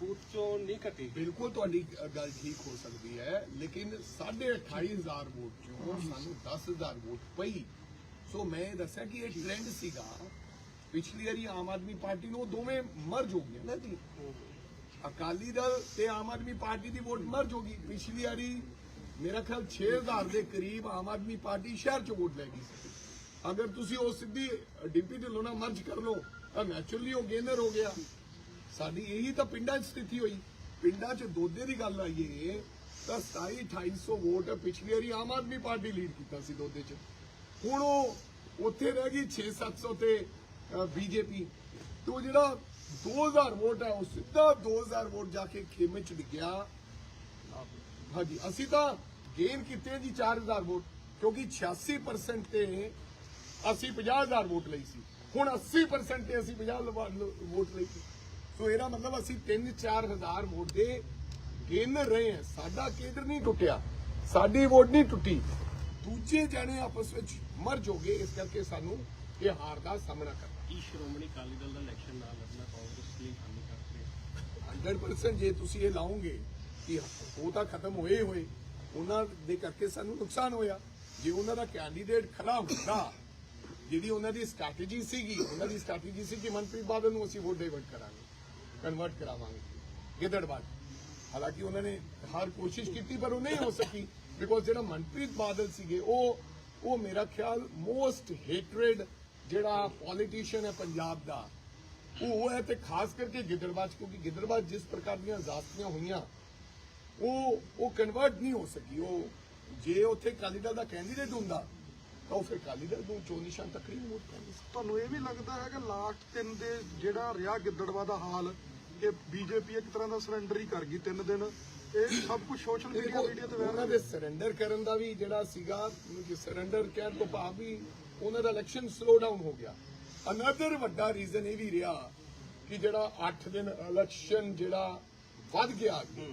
ਬੂਥ ਚੋਂ ਨਹੀਂ ਘਟੀ ਬਿਲਕੁਲ ਤੁਹਾਡੀ ਗੱਲ ਠੀਕ ਹੋ ਸਕਦੀ ਹੈ ਲੇਕਿਨ 28500 ਵੋਟ ਚੋਂ ਸਾਨੂੰ 10000 ਵੋਟ ਪਈ ਸੋ ਮੈਂ ਦੱਸਿਆ ਕਿ ਇਹ ਟ੍ਰੈਂਡ ਸੀਗਾ ਪਿਛਲੀ ਵਾਰੀ ਆਮ ਆਦਮੀ ਪਾਰਟੀ ਨੂੰ ਦੋਵੇਂ ਮਰਜ ਹੋ ਗਏ ਨਾ ਜੀ ਅਕਾਲੀ ਦਲ ਤੇ ਆਮ ਆਦਮੀ ਪਾਰਟੀ ਦੀ ਵੋਟ ਮਰਜ ਹੋ ਗਈ ਪਿਛਲੀ ਵਾਰੀ ਮੇਰਾ ਖਿਆਲ 6000 ਦੇ ਕਰੀਬ ਆਮ ਆਦਮੀ ਪਾਰਟੀ ਸ਼ਹਿਰ ਚ ਵੋਟ ਲੈ ਗਈ ਸੀ। ਅਗਰ ਤੁਸੀਂ ਉਹ ਸਿੱਧੀ ਡਿੰਪੀ ਢਿੱਲੋਂ ਨਾਲ ਮਰਜ ਕਰ ਲਓ, ਤਾਂ ਨੈਚੁਰਲੀ ਉਹ ਗੇਨਰ ਹੋ ਗਿਆ। ਸਾਡੀ ਇਹੀ ਤਾਂ ਪਿੰਡਾਂ 'ਚ ਸਥਿਤੀ ਹੋਈ। ਪਿੰਡਾਂ 'ਚ ਦੋਦੇ ਦੀ ਗੱਲ ਆਈਏ, ਤਾਂ 27 2800 ਵੋਟ ਪਿਛਲੀ ਵਾਰੀ ਆਮ ਆਦਮੀ ਪਾਰਟੀ ਲੀਡ ਕੀਤਾ ਸੀ ਦੋਦੇ 'ਚ। ਹੁਣ ਉਹ ਉੱਥੇ ਰਹਿ ਗਈ 6-700 ਤੇ ਬੀਜੇਪੀ। ਤੇ ਉਹ ਜਿਹੜਾ 2000 ਵੋਟ ਹੈ ਉਹ ਸਿੱਧਾ 2000 ਵੋਟ ਜਾ ਕੇ ਖੇਮੇ 'ਚ ਡਿੱਗਿਆ। ਹਾਂਜੀ, ਅਸੀਂ ਤਾਂ ਗੇਨ ਕੀਤੇ ਜੀ 4000 ਵੋਟ ਕਿਉਂਕਿ 86% ਤੇ ਅਸੀਂ 50000 ਵੋਟ ਲਈ ਸੀ। ਹੁਣ 80% ਤੇ ਅਸੀਂ 50 ਲਵਾ- ਲ- ਵੋਟ ਲਈ ਸੀ। ਸੋ ਇਹਦਾ ਮਤਲਬ ਅਸੀਂ 3-4000 ਵੋਟ ਦੇ ਗੇਨਰ ਰਹੇ ਹਾਂ। ਸਾਡਾ ਕੇਂਦਰ ਨਹੀਂ ਟੁੱਟਿਆ ਸਾਡੀ ਵੋਟ ਨਹੀਂ ਟੁੱਟੀ। ਦੂਜੇ ਜਾਣੇ ਆਪਸ ਵਿੱਚ ਮਰਜ ਹੋ ਗਏ ਇਸ ਕਰਕੇ ਸਾਨੂੰ ਇਹ ਹਾਰ ਦਾ ਸਾਹਮਣਾ ਕਰਨਾ। ਕੀ ਸ਼੍ਰੋਮਣੀ ਅਕਾਲੀ ਦਲ ਦਾ ਇਲੈਕਸ਼ਨ ਨਾ ਲੜਨਾ ਕਾਂਗਰਸ ਲਈ ਹਾਨੀਕਾਰਕ ਹੈ 100% ਜੇ ਤੁਸੀਂ ਇਹ ਲਾਓਗੇ ਕਿ ਉਹ ਤਾਂ ਖਤਮ ਹੋਏ ਹੋਏ। ਉਹਨਾਂ ਦੇ ਕਰਕੇ ਸਾਨੂੰ ਨੁਕਸਾਨ ਹੋਇਆ। ਜੇ ਉਹਨਾਂ ਦਾ ਕੈਂਡੀਡੇਟ ਖੜਾ ਹੁੰਦਾ, ਜਿਹੜੀ ਉਹਨਾਂ ਦੀ ਸਟ੍ਰੈਟਜੀ ਸੀਗੀ, ਉਹਨਾਂ ਦੀ ਸਟ੍ਰੈਟਜੀ ਸੀ ਕਿ ਮਨਪ੍ਰੀਤ ਬਾਦਲ ਨੂੰ ਅਸੀਂ ਵੋਟ ਡਾਈਵਰਟ ਕਰਾਂਗੇ ਕਨਵਰਟ ਕਰਾਵਾਂਗੇ ਗਿੱਦੜਬਾਦ ਹਾਲਾਂਕਿ ਉਹਨਾਂ ਨੇ ਹਰ ਕੋਸ਼ਿਸ਼ ਕੀਤੀ, ਪਰ ਉਹ ਨਹੀਂ ਹੋ ਸਕੀ ਬਿਕੋਜ਼ ਜਿਹੜਾ ਮਨਪ੍ਰੀਤ ਬਾਦਲ ਸੀਗੇ, ਉਹ ਉਹ ਮੇਰਾ ਖਿਆਲ ਮੋਸਟ ਹੇਟਰੇਡ ਜਿਹੜਾ ਪੋਲੀਟੀਸ਼ੀਅਨ ਹੈ ਪੰਜਾਬ ਦਾ, ਉਹ ਹੈ ਤੇ ਖਾਸ ਕਰਕੇ ਗਿੱਦੜਬਾਜ, ਕਿਉਂਕਿ ਗਿੱਦੜਬਾਜ ਜਿਸ ਪ੍ਰਕਾਰ ਦੀਆਂ ਜ਼ਾਸਤੀਆਂ ਹੋਈਆਂ ਉਹ ਉਹ ਕਨਵਰਟ ਨਹੀਂ ਹੋ ਸਕੀ। ਉਹ ਜੇ ਉੱਥੇ ਅਕਾਲੀ ਦਲ ਦਾ ਕੈਂਡੀਡੇਟ ਹੁੰਦਾ ਤਾਂ ਉਹ ਫਿਰ ਅਕਾਲੀ ਦਲ ਨੂੰ ਚੋਣ ਨਿਸ਼ਾਨ ਤੱਕ ਨਹੀਂ ਵੋਟ ਪਾਉਂਦੇ। ਤੁਹਾਨੂੰ ਇਹ ਵੀ ਲੱਗਦਾ ਹੈ ਕਿ ਲਾਸਟ ਤਿੰਨ ਦੇ ਜਿਹੜਾ ਰਿਹਾ ਗਿੱਦੜਵਾ ਦਾ ਹਾਲ ਇਹ ਬੀਜੇਪੀ ਇੱਕ ਤਰ੍ਹਾਂ ਦਾ ਸਰੈਂਡਰ ਹੀ ਕਰ ਗਈ ਤਿੰਨ ਦਿਨ। ਇਹ ਸਭ ਕੁਝ ਸੋਸ਼ਲ ਮੀਡੀਆ ਮੀਡੀਆ ਤੇ ਵਾਇਰਲ ਦੇ ਸਰੈਂਡਰ ਕਰਨ ਦਾ ਵੀ ਜਿਹੜਾ ਸੀਗਾ ਕਿ ਸਰੈਂਡਰ ਕਹਿਣ ਤੋਂ ਭਾਵ ਵੀ ਉਹਨਾਂ ਦਾ ਇਲੈਕਸ਼ਨ ਸਲੋ ਡਾਊਨ ਹੋ ਗਿਆ। ਅਨਦਰ ਵੱਡਾ ਰੀਜ਼ਨ ਇਹ ਵੀ ਰਿਹਾ ਕਿ ਜਿਹੜਾ 8 ਦਿਨ ਇਲੈਕਸ਼ਨ ਜਿਹੜਾ ਵੱਧ ਗਿਆ ਅੱਗੇ।